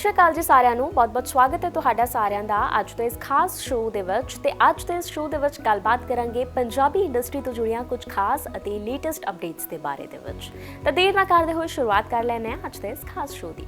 ਸਤਿ ਸ਼੍ਰੀ ਅਕਾਲ ਜੀ ਸਾਰਿਆਂ ਨੂੰ। ਬਹੁਤ-ਬਹੁਤ ਸਵਾਗਤ ਹੈ ਤੁਹਾਡਾ ਸਾਰਿਆਂ ਦਾ ਅੱਜ ਦੇ ਇਸ ਖਾਸ ਸ਼ੋਅ ਦੇ ਵਿੱਚ ਤੇ ਅੱਜ ਦੇ ਇਸ ਸ਼ੋਅ ਦੇ ਵਿੱਚ ਗੱਲਬਾਤ ਕਰਾਂਗੇ ਪੰਜਾਬੀ ਇੰਡਸਟਰੀ ਤੋਂ ਜੁੜੀਆਂ ਕੁਝ ਖਾਸ ਅਤੇ ਲੇਟੈਸਟ ਅਪਡੇਟਸ ਦੇ ਬਾਰੇ ਦੇ ਵਿੱਚ। ਤਾਂ ਦੇਰ ਨਾ ਕਰਦੇ ਹੋਏ ਸ਼ੁਰੂਆਤ ਕਰ ਲੈਂਦੇ ਹਾਂ ਅੱਜ ਦੇ ਇਸ ਖਾਸ ਸ਼ੋਅ ਦੀ।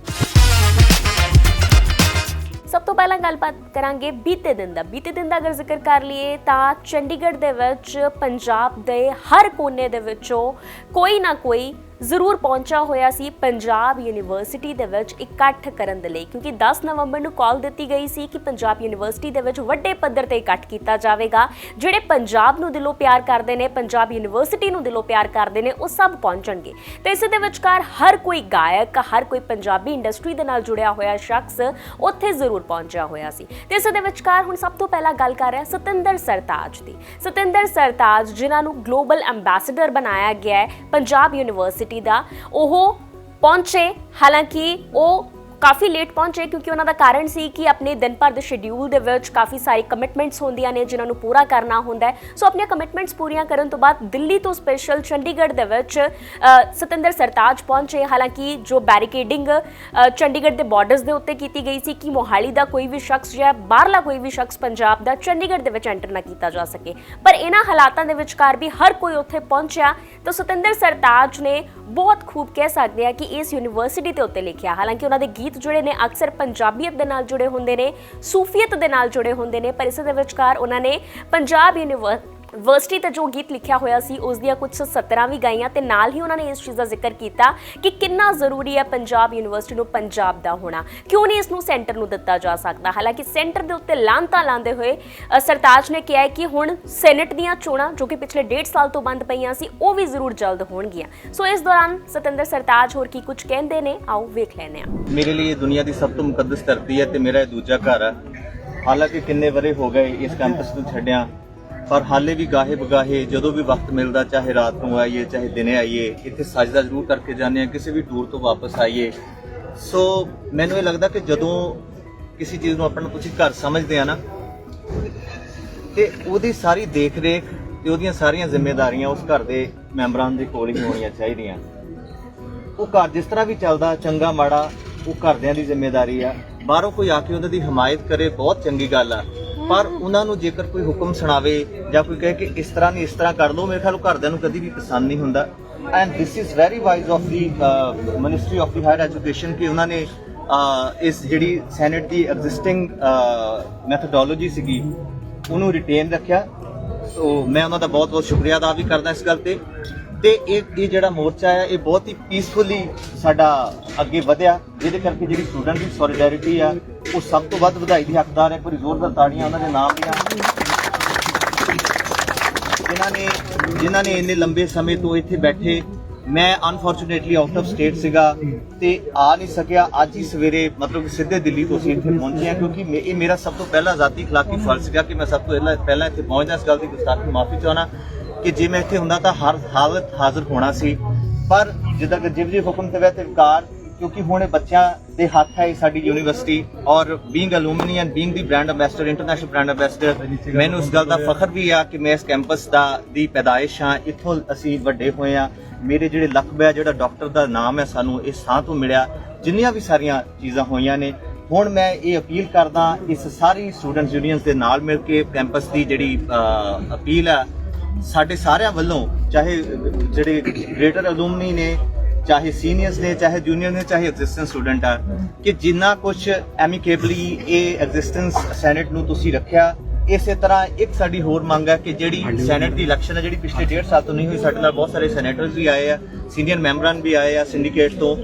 ਸਭ ਤੋਂ ਪਹਿਲਾਂ ਗੱਲਬਾਤ ਕਰਾਂਗੇ ਬੀਤੇ ਦਿਨ ਦਾ। ਬੀਤੇ ਦਿਨ ਦਾ ਅਗਰ ਜ਼ਿਕਰ ਕਰ ਲਈਏ ਤਾਂ ਚੰਡੀਗੜ੍ਹ ਦੇ ਵਿੱਚ ਪੰਜਾਬ ਦੇ ਹਰ ਕੋਨੇ ਦੇ ਵਿੱਚੋਂ ਕੋਈ ਨਾ ਕੋਈ ਜ਼ਰੂਰ ਪਹੁੰਚਿਆ ਹੋਇਆ ਸੀ ਪੰਜਾਬ ਯੂਨੀਵਰਸਿਟੀ ਦੇ ਵਿੱਚ ਇਕੱਠ ਕਰਨ ਦੇ ਲਈ, ਕਿਉਂਕਿ 10 ਨਵੰਬਰ ਨੂੰ ਕਾਲ ਦਿੱਤੀ ਗਈ ਸੀ ਕਿ ਪੰਜਾਬ ਯੂਨੀਵਰਸਿਟੀ ਦੇ ਵਿੱਚ ਵੱਡੇ ਪੱਧਰ ਤੇ ਇਕੱਠ ਕੀਤਾ ਜਾਵੇਗਾ। ਜਿਹੜੇ ਪੰਜਾਬ ਨੂੰ ਦਿਲੋਂ ਪਿਆਰ ਕਰਦੇ ਨੇ, ਪੰਜਾਬ ਯੂਨੀਵਰਸਿਟੀ ਨੂੰ ਦਿਲੋਂ ਪਿਆਰ ਕਰਦੇ ਨੇ, ਉਹ ਸਭ ਪਹੁੰਚਣਗੇ। ਤੇ ਇਸੇ ਦੇ ਵਿਚਕਾਰ ਹਰ ਕੋਈ ਗਾਇਕ, ਹਰ ਕੋਈ ਪੰਜਾਬੀ ਇੰਡਸਟਰੀ ਦੇ ਨਾਲ ਜੁੜਿਆ ਹੋਇਆ ਸ਼ਖਸ ਉੱਥੇ ਜ਼ਰੂਰ ਪਹੁੰਚਿਆ ਹੋਇਆ ਸੀ। ਤੇ ਇਸੇ ਦੇ ਵਿਚਕਾਰ ਹੁਣ ਸਭ ਤੋਂ ਪਹਿਲਾਂ ਗੱਲ ਕਰ ਰਿਹਾ ਸਤਿੰਦਰ ਸਰਤਾਜ ਦੀ। ਸਤਿੰਦਰ ਸਰਤਾਜ, ਜਿਨ੍ਹਾਂ ਨੂੰ ਗਲੋਬਲ ਐਮਬੈਸਡਰ ਬਣਾਇਆ ਗਿਆ ਹੈ, ਪੰਜਾਬ ਯੂਨੀਵਰਸਿਟੀ ਦਾ ਉਹ ਪਹੁੰਚੇ। ਹਾਲਾਂਕਿ ਉਹ ਕਾਫੀ ਲੇਟ ਪਹੁੰਚੇ ਕਿਉਂਕਿ ਉਹਨਾਂ ਦਾ ਕਾਰਨ ਸੀ ਕਿ ਆਪਣੇ ਦਿਨ ਭਰ ਦੇ ਸ਼ਡਿਊਲ ਦੇ ਵਿੱਚ ਕਾਫੀ ਸਾਰੀ ਕਮਿਟਮੈਂਟਸ ਹੁੰਦੀਆਂ ਨੇ ਜਿਨ੍ਹਾਂ ਨੂੰ ਪੂਰਾ ਕਰਨਾ ਹੁੰਦਾ ਹੈ। ਸੋ ਆਪਣੀਆਂ ਕਮਿਟਮੈਂਟਸ ਪੂਰੀਆਂ ਕਰਨ ਤੋਂ ਬਾਅਦ ਦਿੱਲੀ ਤੋਂ ਸਪੈਸ਼ਲ ਚੰਡੀਗੜ੍ਹ ਦੇ ਵਿੱਚ ਸਤਿੰਦਰ ਸਰਤਾਜ ਪਹੁੰਚੇ। ਹਾਲਾਂਕਿ ਜੋ ਬੈਰੀਕੇਡਿੰਗ ਚੰਡੀਗੜ੍ਹ ਦੇ ਬਾਰਡਰਸ ਦੇ ਉੱਤੇ ਕੀਤੀ ਗਈ ਸੀ ਕਿ ਮੋਹਾਲੀ ਦਾ ਕੋਈ ਵੀ ਸ਼ਖਸ ਜਾਂ ਬਾਹਰਲਾ ਕੋਈ ਵੀ ਸ਼ਖਸ ਪੰਜਾਬ ਦਾ ਚੰਡੀਗੜ੍ਹ ਦੇ ਵਿੱਚ ਐਂਟਰ ਨਾ ਕੀਤਾ ਜਾ ਸਕੇ। ਪਰ ਇਹਨਾਂ ਹਾਲਾਤਾਂ ਦੇ ਵਿਚਕਾਰ ਵੀ ਹਰ ਕੋਈ ਉੱਥੇ ਪਹੁੰਚਿਆ। ਤਾਂ ਸਤਿੰਦਰ ਸਰਤਾਜ ਨੇ ਬਹੁਤ ਖੂਬ ਕਹਿ ਸਕਦੇ ਆ ਕਿ ਇਸ ਯੂਨੀਵਰਸਿਟੀ ਦੇ ਉੱਤੇ ਲਿਖਿਆ। ਹਾਲਾਂਕਿ ਉਹਨਾਂ ਦੇ ਗੀਤ ਜਿਹੜੇ ਨੇ ਅਕਸਰ ਪੰਜਾਬੀਅਤ ਦੇ ਨਾਲ ਜੁੜੇ ਹੁੰਦੇ ਨੇ, ਸੂਫੀਅਤ ਦੇ ਨਾਲ ਜੁੜੇ ਹੁੰਦੇ ਨੇ, ਪਰ ਇਸੇ ਦੇ ਵਿਚਕਾਰ ਉਹਨਾਂ ਨੇ ਪੰਜਾਬ ਯੂਨੀਵਰ ਯੂਨੀਵਰਸਿਟੀ ਤੇ ਜੋ ਗੀਤ ਲਿਖਿਆ ਹੋਇਆ ਸੀ, ਉਸ ਦੀਆਂ ਕੁਝ ਸਤਰਾਂ ਵੀ ਗਾਈਆਂ ਤੇ ਨਾਲ ਹੀ ਉਹਨਾਂ ਨੇ ਇਸ ਚੀਜ਼ ਦਾ ਜ਼ਿਕਰ ਕੀਤਾ ਕਿ ਕਿੰਨਾ ਜ਼ਰੂਰੀ ਹੈ ਪੰਜਾਬ ਯੂਨੀਵਰਸਿਟੀ ਨੂੰ ਪੰਜਾਬ ਦਾ ਹੋਣਾ। ਕਿਉਂ ਨਹੀਂ ਇਸ ਨੂੰ ਸੈਂਟਰ ਨੂੰ ਦਿੱਤਾ ਜਾ ਸਕਦਾ? ਹਾਲਾਂਕਿ ਸੈਂਟਰ ਦੇ ਉੱਤੇ ਲਾਂਤਾ ਲਾਉਂਦੇ ਹੋਏ ਸਰਤਾਜ ਨੇ ਕਿਹਾ ਕਿ ਹੁਣ ਸੈਨੇਟ ਦੀਆਂ ਚੋਣਾਂ, ਜੋ ਕਿ ਪਿਛਲੇ 1.5 ਸਾਲ ਤੋਂ ਬੰਦ ਪਈਆਂ ਸੀ, ਉਹ ਵੀ ਜ਼ਰੂਰ ਜਲਦ ਹੋਣਗੀਆਂ। ਸੋ ਇਸ ਦੌਰਾਨ ਸਤਿੰਦਰ ਸਰਤਾਜ ਹੋਰ ਕੀ ਕੁਝ ਕਹਿੰਦੇ ਨੇ? ਆਓ ਵੇਖ ਲੈਂਦੇ ਹਾਂ। ਮੇਰੇ ਲਈ ਇਹ ਦੁਨੀਆ ਦੀ ਸਭ ਤੋਂ ਮੁਕੱਦਸ ਧਰਤੀ ਹੈ ਤੇ ਮੇਰਾ ਇਹ ਦੂਜਾ ਘਰ ਹੈ। ਹਾਲਾਂਕਿ ਕਿੰਨੇ ਵਰੇ ਹੋ ਗਏ ਇਸ ਕੈਂਪਸ ਨੂੰ ਛੱਡਿਆ ਪਰ ਹਾਲੇ ਵੀ ਗਾਹੇ ਬਗਾਹੇ ਜਦੋਂ ਵੀ ਵਕਤ ਮਿਲਦਾ, ਚਾਹੇ ਰਾਤ ਨੂੰ ਆਈਏ, ਚਾਹੇ ਦਿਨੇ ਆਈਏ, ਇੱਥੇ ਸਜਦਾ ਜ਼ਰੂਰ ਕਰਕੇ ਜਾਂਦੇ ਆ ਕਿਸੇ ਵੀ ਟੂਰ ਤੋਂ ਵਾਪਸ ਆਈਏ। ਸੋ ਮੈਨੂੰ ਇਹ ਲੱਗਦਾ ਕਿ ਜਦੋਂ ਕਿਸੇ ਚੀਜ਼ ਨੂੰ ਆਪਣਾ ਤੁਸੀਂ ਘਰ ਸਮਝਦੇ ਆ ਨਾ, ਤੇ ਉਹਦੀ ਸਾਰੀ ਦੇਖ ਰੇਖ ਤੇ ਉਹਦੀਆਂ ਸਾਰੀਆਂ ਜ਼ਿੰਮੇਵਾਰੀਆਂ ਉਸ ਘਰ ਦੇ ਮੈਂਬਰਾਂ ਦੇ ਕੋਲ ਹੀ ਹੋਣੀਆਂ ਚਾਹੀਦੀਆਂ। ਉਹ ਘਰ ਜਿਸ ਤਰ੍ਹਾਂ ਵੀ ਚੱਲਦਾ, ਚੰਗਾ, ਮਾੜਾ, ਉਹ ਘਰਦਿਆਂ ਦੀ ਜ਼ਿੰਮੇਵਾਰੀ ਆ। ਬਾਹਰੋਂ ਕੋਈ ਆ ਕੇ ਉਹਨਾਂ ਦੀ ਹਮਾਇਤ ਕਰੇ, ਬਹੁਤ ਚੰਗੀ ਗੱਲ ਆ। ਪਰ ਉਹਨਾਂ ਨੂੰ ਜੇਕਰ ਕੋਈ ਹੁਕਮ ਸੁਣਾਵੇ ਜਾਂ ਕੋਈ ਕਹੇ ਕਿ ਇਸ ਤਰ੍ਹਾਂ ਨਹੀਂ, ਇਸ ਤਰ੍ਹਾਂ ਕਰ ਲਓ, ਮੇਰੇ ਖਿਆਲ ਉਹ ਘਰਦਿਆਂ ਨੂੰ ਕਦੀ ਵੀ ਪਸੰਦ ਨਹੀਂ ਹੁੰਦਾ। And this is very wise of the ministry of the higher education ਕਿ ਉਹਨਾਂ ਨੇ ਇਸ ਜਿਹੜੀ ਸੈਨੇਟ ਦੀ ਐਗਜ਼ਿਸਟਿੰਗ ਮੈਥਡੋਲੋਜੀ ਸੀਗੀ, ਉਹਨੂੰ ਰਿਟੇਨ ਰੱਖਿਆ। ਸੋ ਮੈਂ ਉਹਨਾਂ ਦਾ ਬਹੁਤ ਬਹੁਤ ਸ਼ੁਕਰੀਆ ਅਦਾ ਵੀ ਕਰਦਾ ਇਸ ਗੱਲ ਤੇ। ਤੇ ਇਹ ਇਹ ਜਿਹੜਾ ਮੋਰਚਾ ਆ ਇਹ ਬਹੁਤ ਹੀ ਪੀਸਫੁਲੀ ਸਾਡਾ ਅੱਗੇ ਵਧਿਆ। ਜਿਹਦੇ ਕਰਕੇ ਜਿਹੜੀ ਸਟੂਡੈਂਟ ਦੀ ਸੋਲੀਡੈਰਿਟੀ ਆ, ਉਹ ਸਭ ਤੋਂ ਵੱਧ ਵਧਾਈ ਦੀ ਹੱਕਦਾਰ ਹੈ। ਕੋਈ ਜ਼ੋਰਦਾਰ ਤਾੜੀਆਂ ਉਹਨਾਂ ਦੇ ਨਾਮ ਦੀਆਂ ਜਿਨ੍ਹਾਂ ਨੇ ਜਿਨ੍ਹਾਂ ਨੇ ਇੰਨੇ ਲੰਬੇ ਸਮੇਂ ਤੋਂ ਇੱਥੇ ਬੈਠੇ। ਮੈਂ ਅਨਫੋਰਚੂਨੇਟਲੀ ਆਊਟ ਆਫ ਸਟੇਟ ਸੀਗਾ ਤੇ ਆ ਨਹੀਂ ਸਕਿਆ। ਅੱਜ ਹੀ ਸਵੇਰੇ ਮਤਲਬ ਸਿੱਧੇ ਦਿੱਲੀ ਤੋਂ ਅਸੀਂ ਇੱਥੇ ਪਹੁੰਚੇ ਪਹੁੰਚਿਆ ਕਿਉਂਕਿ ਇਹ ਮੇਰਾ ਸਭ ਤੋਂ ਪਹਿਲਾ ਆਜ਼ਾਦੀ ਖਿਲਾਫੀ ਫਰਜ਼ ਸੀਗਾ ਕਿ ਮੈਂ ਸਭ ਤੋਂ ਪਹਿਲਾਂ ਇੱਥੇ ਪਹੁੰਚਦਾ ਇਸ ਗੱਲ ਦੀ ਗੁਸਤਾਖੀ ਮਾਫੀ ਚਾਹਣਾ ਕਿ ਜੇ ਮੈਂ ਇੱਥੇ ਹੁੰਦਾ ਤਾਂ ਹਰ ਹਾਲਤ ਹਾਜ਼ਰ ਹੋਣਾ ਸੀ। ਪਰ ਜਿੱਦਾਂ ਕਿ ਜਿਵ ਜੀ ਹੁਕਮ ਤੇ ਵੈਸੇ ਵਿਕਾਰ, ਕਿਉਂਕਿ ਹੁਣ ਇਹ ਬੱਚਿਆਂ ਦੇ ਹੱਥ ਹੈ ਸਾਡੀ ਯੂਨੀਵਰਸਿਟੀ ਔਰ being alumni and being the brand ambassador international brand ambassador ਮੈਨੂੰ ਇਸ ਗੱਲ ਦਾ ਫਖਰ ਵੀ ਆ ਕਿ ਮੈਂ ਇਸ ਕੈਂਪਸ ਦਾ ਦੀ ਪੈਦਾਇਸ਼ ਹਾਂ। ਇੱਥੋਂ ਅਸੀਂ ਵੱਡੇ ਹੋਏ ਆ ਮੇਰੇ ਜਿਹੜੇ ਲਕਬ ਹੈ ਜਿਹੜਾ ਡਾਕਟਰ ਦਾ ਨਾਮ ਹੈ, ਸਾਨੂੰ ਇਹ ਸਾਹ ਤੋਂ ਮਿਲਿਆ। ਜਿੰਨੀਆਂ ਵੀ ਸਾਰੀਆਂ ਚੀਜ਼ਾਂ ਹੋਈਆਂ ਨੇ, ਹੁਣ ਮੈਂ ਇਹ ਅਪੀਲ ਕਰਦਾ, ਇਸ ਸਾਰੀ ਸਟੂਡੈਂਟਸ ਯੂਨੀਅਨਸ ਦੇ ਨਾਲ ਮਿਲ ਕੇ ਕੈਂਪਸ ਦੀ ਜਿਹੜੀ ਅਪੀਲ ਹੈ ਸਾਡੇ ਸਾਰਿਆਂ ਵੱਲੋਂ ਚਾਹੇ ਜਿਹੜੇ ਗ੍ਰੇਟਰ ਅਲੂਮਨੀ ਨੇ ਚਾਹੇ ਸੀਨੀਅਰਸ ਨੇ ਚਾਹੇ ਜੂਨੀਅਰ ਨੇ ਚਾਹੇ ਐਗਜ਼ਿਸਟੈਂਸ ਸਟੂਡੈਂਟ ਆ ਕਿ ਜਿੰਨਾ ਕੁਝ ਐਮਿਕੇਬਲੀ ਇਹ ਐਗਜ਼ਿਸਟੈਂਸ ਸੈਨੇਟ ਨੂੰ ਤੁਸੀਂ ਰੱਖਿਆ ਇਸੇ ਤਰ੍ਹਾਂ ਇੱਕ ਸਾਡੀ ਹੋਰ ਮੰਗ ਹੈ ਕਿ ਜਿਹੜੀ ਸੈਨੇਟ ਦੀ ਇਲੈਕਸ਼ਨ ਹੈ ਜਿਹੜੀ ਪਿਛਲੇ 1.5 ਸਾਲ ਤੋਂ ਨਹੀਂ ਹੋਈ ਸਾਡੇ ਨਾਲ ਬਹੁਤ ਸਾਰੇ ਸੈਨੇਟਰਸ ਵੀ ਆਏ ਆ ਸੀਨੀਅਰ ਮੈਂਬਰਾਂ ਵੀ ਆਏ ਆ ਸਿੰਡੀਕੇਟ ਤੋਂ।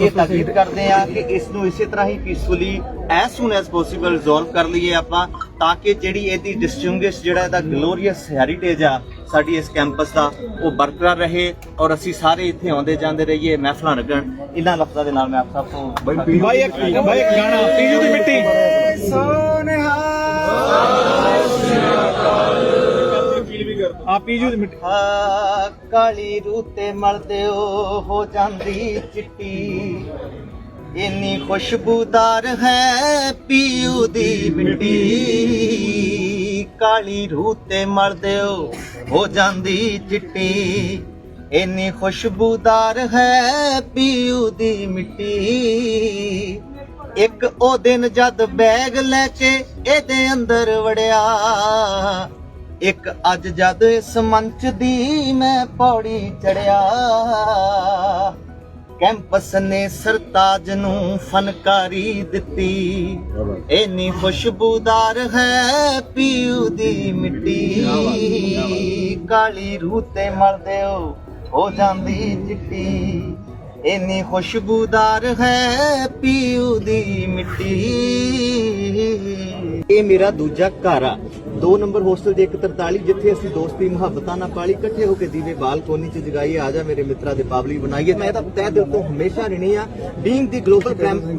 ਇਹ ਤਾਕੀਦ ਕਰਦੇ ਆ ਕਿ ਇਸ ਨੂੰ ਇਸੇ ਤਰ੍ਹਾਂ ਹੀ peacefully as soon as possible resolve ਕਰ ਲਈਏ ਆਪਾਂ ਤਾਂ ਕਿ ਜਿਹੜੀ ਇਹਦੀ ਡਿਸਟਿੰਗੁਇਸ਼ ਜਿਹੜਾ ਇਹਦਾ ਗਲੋਰੀਅਸ ਹੈਰੀਟੇਜ ਆ ਸਾਡੀ ਇਸ ਕੈਂਪਸ ਦਾ ਉਹ ਬਰਕਰਾਰ ਰਹੇ ਔਰ ਅਸੀਂ ਸਾਰੇ ਇੱਥੇ ਆਉਂਦੇ ਜਾਂਦੇ ਰਹੀਏ ਮਹਿਫਲਾਂ ਲੱਗਣ। ਇਹਨਾਂ ਲਫ਼ਜ਼ਾਂ ਦੇ ਨਾਲ ਮੈਂ ਆਪ ਸਭ ਤੋਂ ਭਾਈ ਇੱਕ ਭਾਈ ਇੱਕ ਗਾਣਾ ਪੀਜੂ ਦੀ ਮਿੱਟੀ। ਆ ਪੀਜੂ ਦੀ ਮਿੱਟੀ। ਆ ਕਾਲੀ ਰੂਤੇ ਮਲਦਿਓ ਹੋ ਜਾਂਦੀ ਚਿੱਟੀ। ਇੰਨੀ ਖੁਸ਼ਬੂਦਾਰ ਹੈ ਪੀਊ ਦੀ ਮਿੱਟੀ। ਕਾਲੀ ਰੂਤੇ ਮਲਦਿਓ ਹੋ ਹੋ ਜਾਂਦੀ ਚਿੱਟੀ। ਇੰਨੀ ਖੁਸ਼ਬੂਦਾਰ ਹੈ ਪੀਊ ਦੀ ਮਿੱਟੀ। ਇੱਕ ਉਹ ਦਿਨ ਜਦ ਬੈਗ ਲੈ ਕੇ ਇਹਦੇ ਅੰਦਰ ਵੜਿਆ। ਇੱਕ ਅੱਜ ਜਦ ਇਸ ਮੰਚ ਦੀ ਮੈਂ ਪੌੜੀ ਚੜਿਆ। ਕੈਂਪਸ ਨੇ ਸਰਤਾਜ ਨੂੰ ਫਨਕਾਰੀ ਦਿੱਤੀ। ਇੰਨੀ ਖੁਸ਼ਬੂਦਾਰ ਹੈ ਪੀਊ ਦੀ ਮਿੱਟੀ। ਕਾਲੀ ਰੂਹ ਤੇ ਮਲਦੇ ਹੋ ਹੋ ਜਾਂਦੀ ਚਿੱਟੀ। ਇੰਨੀ ਖੁਸ਼ਬੂਦਾਰ ਹੈ ਪੀਊ ਦੀ ਮਿੱਟੀ। ਇਹ ਮੇਰਾ ਦੂਜਾ ਘਰ ਆ। ਦੋ ਨੰਬਰ ਹੋਸਟਲ ਦੇ 143 ਜਿੱਥੇ ਅਸੀਂ ਦੋਸਤੀ ਮੁਹੱਬਤਾਂ ਨਾਲ ਪਾਲੀ ਇਕੱਠੇ ਹੋ ਕੇ ਦੀਵੇ ਬਾਲਕੋਨੀ 'ਚ ਜਗਾਈਏ ਆ ਜਾ ਮੇਰੇ ਮਿੱਤਰਾਂ ਦੇ ਪਾਵਲੀ ਬਣਾਈਏ। ਮੈਂ ਤਾਂ ਤਹਿ ਦਿਲ ਤੋਂ ਹਮੇਸ਼ਾ ਰਹਿਣੀ ਆ being the global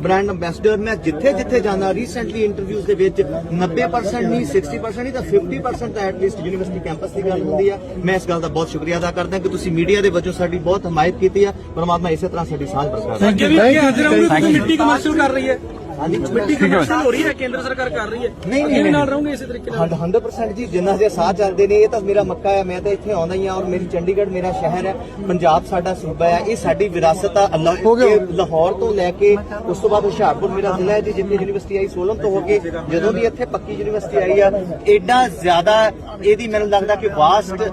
brand ambassador ਮੈਂ ਜਿੱਥੇ ਜਿੱਥੇ ਜਾਂਦਾ ਰੀਸੈਂਟਲੀ ਇੰਟਰਵਿਊਜ਼ ਦੇ ਵਿੱਚ 90% ਨਹੀਂ 60% ਨਹੀਂ ਤਾਂ 50% ਤਾਂ ਐਟਲੀਸਟ ਯੂਨੀਵਰਸਿਟੀ ਕੈਂਪਸ ਦੀ ਗੱਲ ਹੁੰਦੀ ਆ। ਮੈਂ ਇਸ ਗੱਲ ਦਾ ਬਹੁਤ ਸ਼ੁਕਰੀਆ ਅਦਾ ਕਰਦਾ ਕਿ ਤੁਸੀਂ ਮੀਡੀਆ ਦੇ ਵਜੋਂ ਸਾਡੀ ਬਹੁਤ ਹਮਾਇਤ ਕੀਤੀ ਆ। ਪਰਮਾਤਮਾ ਇਸੇ ਤਰ੍ਹਾਂ ਸਾਡੀ ਸਾਂਝ ਬਰਕਰਾਰ ਰੱਖੇ। ਜਰਾ ਉਹ ਮਿੱਟੀ ਕਮਰਸ਼ੀਅਲ ਕਰ ਰਹੀ ਹੈ। ਹਾਂਜੀ ਮਿੱਟੀ ਕਮਰਸ਼ੀਅਲ ਹੋ ਰਹੀ ਹੈ ਕੇਂਦਰ ਸਰਕਾਰ ਕਰ ਰਹੀ ਹੈ। ਨਹੀਂ, ਅੱਗੇ ਵੀ ਨਹੀਂ, ਨਾਲ ਨਹੀਂ। ਰਹੋਗੇ ਇਸੇ ਤਰੀਕੇ ਨਾਲ? 100% ਜੀ ਜਿੰਨਾ ਦੇ ਸਾਹ ਚੱਲਦੇ ਨੇ ਇਹ ਤਾਂ ਮੇਰਾ ਮੱਕਾ ਹੈ ਮੈਂ ਤਾਂ ਇੱਥੇ ਆਉਂਦਾ ਹੀ ਆ ਔਰ ਮੇਰੀ ਚੰਡੀਗੜ੍ਹ ਮੇਰਾ ਸ਼ਹਿਰ ਹੈ ਪੰਜਾਬ ਸਾਡਾ ਸੂਬਾ ਹੈ ਇਹ ਸਾਡੀ ਵਿਰਾਸਤ ਆ ਅੱਲਾ ਇਹ ਲਾਹੌਰ ਤੋਂ ਲੈ ਕੇ ਉਸ ਤੋਂ ਬਾਅਦ ਹੁਸ਼ਿਆਰਪੁਰ ਮੇਰਾ ਜ਼ਿਲ੍ਹਾ ਹੈ ਜੀ ਜਿੱਥੇ ਯੂਨੀਵਰਸਿਟੀ ਆਈ ਸੋਲਨ ਤੋਂ ਹੋ ਕੇ ਜਦੋਂ ਦੀ ਇੱਥੇ ਪੱਕੀ ਯੂਨੀਵਰਸਿਟੀ ਆਈ ਆ ਐਡਾ ਜ਼ਿਆਦਾ ਇਹਦੀ ਮੈਨੂੰ ਲੱਗਦਾ ਕਿ ਵਾਸਟ